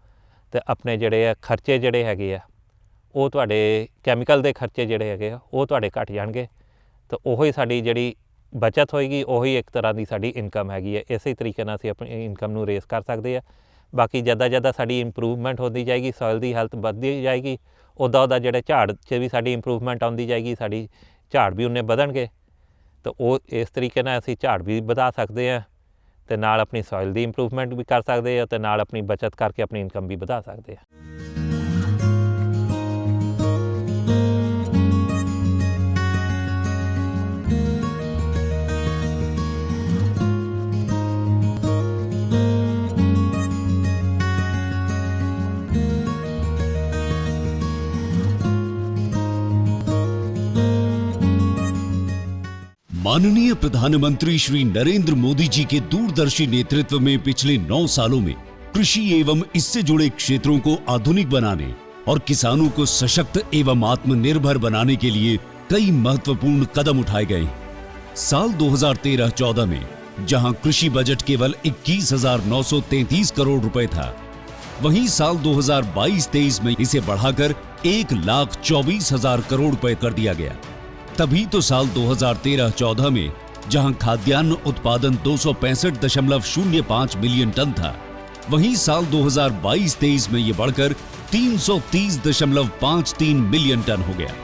ਤੇ ਆਪਣੇ ਜਿਹੜੇ ਆ ਖਰਚੇ ਜਿਹੜੇ ਹੈਗੇ ਆ, ਉਹ ਤੁਹਾਡੇ ਕੈਮੀਕਲ ਦੇ ਖਰਚੇ ਜਿਹੜੇ ਹੈਗੇ ਆ, ਉਹ ਤੁਹਾਡੇ ਘਟ ਜਾਣਗੇ ਤਾਂ ਉਹੀ ਸਾਡੀ ਜਿਹੜੀ ਬਚਤ ਹੋਏਗੀ, ਉਹੀ ਇੱਕ ਤਰ੍ਹਾਂ ਦੀ ਸਾਡੀ ਇਨਕਮ ਹੈਗੀ ਹੈ ਇਸੇ ਤਰੀਕੇ ਨਾਲ ਅਸੀਂ ਆਪਣੀ ਇਨਕਮ ਨੂੰ ਰੇਸ ਕਰ ਸਕਦੇ ਆ। ਬਾਕੀ ਜਦਾਂ ਜਦਾਂ ਸਾਡੀ ਇੰਪਰੂਵਮੈਂਟ ਹੁੰਦੀ ਜਾਏਗੀ ਸੋਇਲ ਦੀ ਹੈਲਥ ਵੱਧਦੀ ਜਾਏਗੀ ਉੱਦਾਂ ਉੱਦਾਂ ਜਿਹੜੇ ਝਾੜ 'ਚ ਵੀ ਸਾਡੀ ਇੰਪਰੂਵਮੈਂਟ ਆਉਂਦੀ ਜਾਏਗੀ, ਸਾਡੀ ਝਾੜ ਵੀ ਉਹਨੇ ਵਧਣਗੇ। ਤਾਂ ਉਹ ਇਸ ਤਰੀਕੇ ਨਾਲ ਅਸੀਂ ਝਾੜ ਵੀ ਵਧਾ ਸਕਦੇ ਆ ਤੇ ਨਾਲ ਆਪਣੀ ਸੋਇਲ ਦੀ ਇੰਪਰੂਵਮੈਂਟ ਵੀ ਕਰ ਸਕਦੇ ਆ ਤੇ ਨਾਲ ਆਪਣੀ ਬਚਤ ਕਰਕੇ ਆਪਣੀ ਇਨਕਮ ਵੀ ਵਧਾ ਸਕਦੇ ਆ माननीय प्रधानमंत्री श्री नरेंद्र मोदी जी के दूरदर्शी नेतृत्व में पिछले नौ सालों में कृषि एवं इससे जुड़े क्षेत्रों को आधुनिक बनाने और किसानों को सशक्त एवं आत्मनिर्भर बनाने के लिए कई महत्वपूर्ण कदम उठाए गए साल 2013-14 में जहाँ कृषि बजट केवल 21,933 करोड़ रुपए था वहीं साल 2022-23 में इसे बढ़ाकर एक लाख चौबीस हज़ार करोड़ रुपए कर दिया गया। तभी तो साल 2013-14 में, जहाँ खाद्यान्न उत्पादन 265.05 मिलियन टन था, वहीं साल 2022-23 में ये बढ़कर 330.53 मिलियन टन हो गया।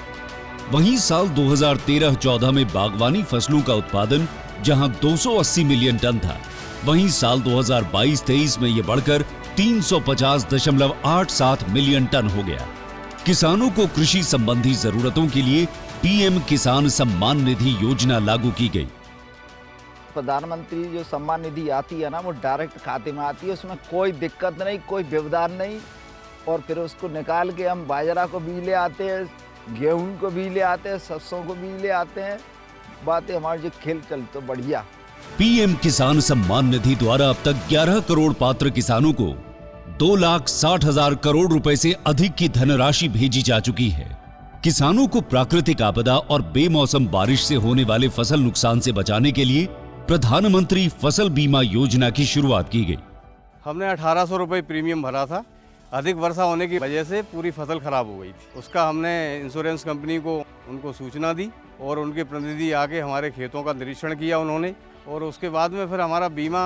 वहीं साल 2013-14 में बागवानी फ़सलों का उत्पादन, जहाँ 280 मिलियन टन था, वहीं साल 2022-23 में ये बढ़कर 350.87 मिलियन टन हो गया। किसानों को कृषि संबंधी जरूरतों के लिए पीएम किसान सम्मान निधि योजना लागू की गई। प्रधानमंत्री जो सम्मान निधि आती है ना वो डायरेक्ट खाते में आती है उसमें कोई दिक्कत नहीं कोई व्यवधान नहीं। और फिर उसको निकाल के हम बाजरा को भी ले आते हैं गेहूँ को भी ले आते हैं सरसों को भी ले आते हैं। बातें हमारे जो खेल चल तो बढ़िया। पीएम किसान सम्मान निधि द्वारा अब तक 11 करोड़ पात्र किसानों को दो लाख साठ हज़ार करोड़ रुपए से अधिक की धनराशि भेजी जा चुकी है। किसानों को प्राकृतिक आपदा और बेमौसम बारिश से होने वाले फ़सल नुकसान से बचाने के लिए प्रधानमंत्री फ़सल बीमा योजना की शुरुआत की गई। हमने अठारह सौ प्रीमियम भरा था। अधिक वर्षा होने की वजह से पूरी फ़सल खराब हो गई थी। उसका हमने इंश्योरेंस कंपनी को उनको सूचना दी और उनके प्रतिनिधि आके हमारे खेतों का निरीक्षण किया उन्होंने और उसके बाद में फिर हमारा बीमा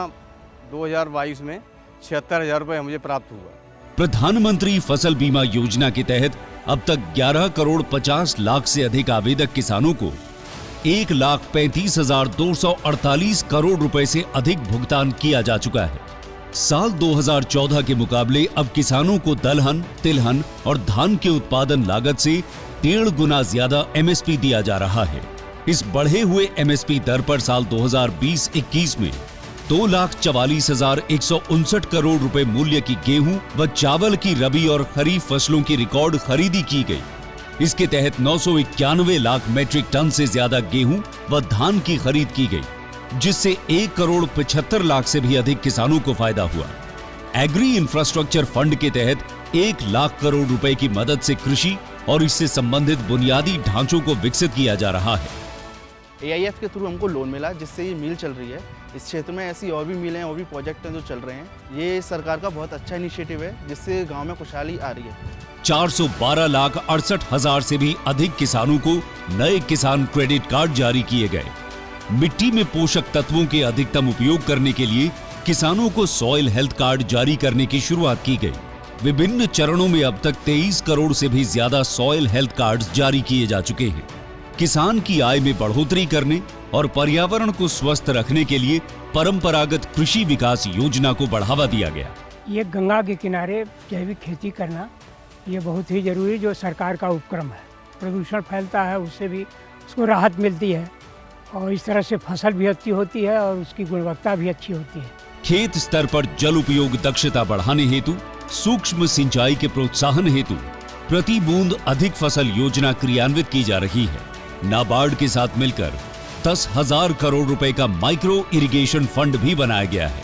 2022 में छिहत्तर हज़ार रुपये मुझे प्राप्त हुआ। प्रधानमंत्री फ़सल बीमा योजना के तहत अब तक 11 करोड़ 50 लाख से अधिक आवेदक किसानों को एक लाख पैंतीस हज़ार दो सौ अड़तालीस करोड़ रुपए से अधिक भुगतान किया जा चुका है। साल 2014 के मुकाबले अब किसानों को दलहन, तिलहन और धान के उत्पादन लागत से डेढ़ गुना ज़्यादा एमएसपी दिया जा रहा है। इस बढ़े हुए एमएसपी दर पर साल 2020-21 में दो लाख चवालीस हज़ार एक सौ उनसठ करोड़ रुपए मूल्य की गेहूँ व चावल की रबी और खरीफ फ़सलों की रिकॉर्ड खरीदी की गई। इसके तहत नौ सौ इक्यानवे लाख मैट्रिक टन से ज़्यादा गेहूँ व धान की खरीद की गई, जिससे एक करोड़ पिछहत्तर लाख से भी अधिक किसानों को फ़ायदा हुआ। एग्री इंफ्रास्ट्रक्चर फंड के तहत एक लाख करोड़ रुपए की मदद से कृषि और इससे संबंधित बुनियादी ढांचों को विकसित किया जा रहा है। एआईएफ के थ्रू हमको लोन मिला, जिससे ये मिल चल रही है। इस क्षेत्र में ऐसी और भी मिलें हैं और भी प्रोजेक्ट हैं जो चल रहे हैं। ये सरकार का बहुत अच्छा इनिशिएटिव है, जिससे गाँव में खुशहाली आ रही है। 412 लाख अड़सठ हज़ार से भी अधिक किसानों को नए किसान क्रेडिट कार्ड जारी किए गए। मिट्टी में पोषक तत्वों के अधिकतम उपयोग करने के लिए किसानों को सॉइल हेल्थ कार्ड जारी करने की शुरुआत की गई। विभिन्न चरणों में अब तक 23 करोड़ से भी ज़्यादा सॉइल हेल्थ कार्ड जारी किए जा चुके हैं। किसान की आय में बढ़ोतरी करने और पर्यावरण को स्वस्थ रखने के लिए परंपरागत कृषि विकास योजना को बढ़ावा दिया गया। ये गंगा के किनारे जैविक खेती करना ये बहुत ही ज़रूरी जो सरकार का उपक्रम है। प्रदूषण फैलता है उससे भी उसको राहत मिलती है और इस तरह से फ़सल भी अच्छी होती है और उसकी गुणवत्ता भी अच्छी होती है। खेत स्तर पर जल उपयोग दक्षता बढ़ाने हेतु सूक्ष्म सिंचाई के प्रोत्साहन हेतु प्रति बूंद अधिक फ़सल योजना क्रियान्वित की जा रही है। नाबार्ड के साथ मिलकर दस हज़ार करोड़ रुपए का माइक्रो इरिगेशन फंड भी बनाया गया है।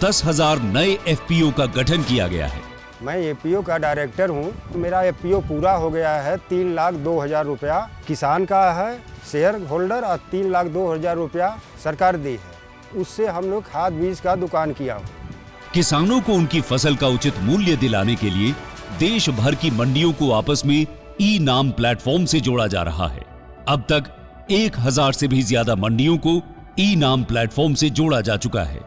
दस हज़ार नए एफपीओ का गठन किया गया है। मैं एपीओ का डायरेक्टर हूँ। मेरा एपीओ पूरा हो गया है। तीन लाख दो हज़ार रुपया किसान का है शेयर होल्डर और तीन लाख दो हज़ार रुपया सरकार दी है। उससे हम लोग खाद बीज का दुकान किया हूँ। किसानों को उनकी फ़सल का उचित मूल्य दिलाने के लिए देश भर की मंडियों को आपस में ई नाम प्लेटफॉर्म से जोड़ा जा रहा है। अब तक एक हज़ार से भी ज़्यादा मंडियों को ई नाम प्लेटफॉर्म से जोड़ा जा चुका है।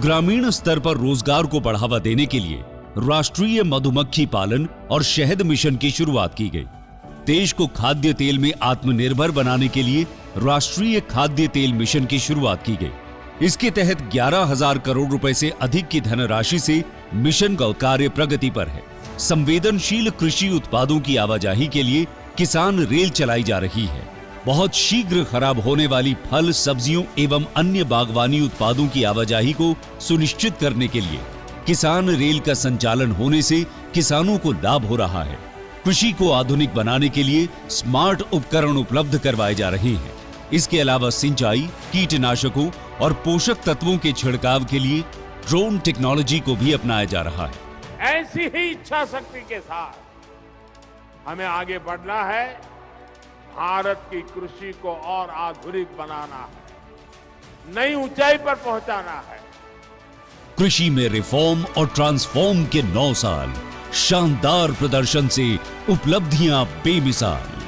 ग्रामीण स्तर पर रोज़गार को बढ़ावा देने के लिए राष्ट्रीय मधुमक्खी पालन और शहद मिशन की शुरुआत की गई। देश को खाद्य तेल में आत्मनिर्भर बनाने के लिए राष्ट्रीय खाद्य तेल मिशन की शुरुआत की गई। इसके तहत 11,000 करोड़ रुपए से अधिक की धनराशि से मिशन का कार्य प्रगति पर है। संवेदनशील कृषि उत्पादों की आवाजाही के लिए किसान रेल चलाई जा रही है। बहुत शीघ्र खराब होने वाली फल, सब्जियों एवं अन्य बागवानी उत्पादों की आवाजाही को सुनिश्चित करने के लिए किसान रेल का संचालन होने से किसानों को लाभ हो रहा है। कृषि को आधुनिक बनाने के लिए स्मार्ट उपकरण उपलब्ध करवाए जा रहे हैं। इसके अलावा सिंचाई, कीटनाशकों और पोषक तत्वों के छिड़काव के लिए ड्रोन टेक्नोलॉजी को भी अपनाया जा रहा है। ऐसी ही इच्छा शक्ति के साथ। हमें आगे बढ़ना है। भारत की कृषि को और आधुनिक बनाना है। नई ऊंचाई पर पहुंचाना है। कृषि में रिफॉर्म और ट्रांसफॉर्म के नौ साल, शानदार प्रदर्शन से उपलब्धियाँ बेमिसाल।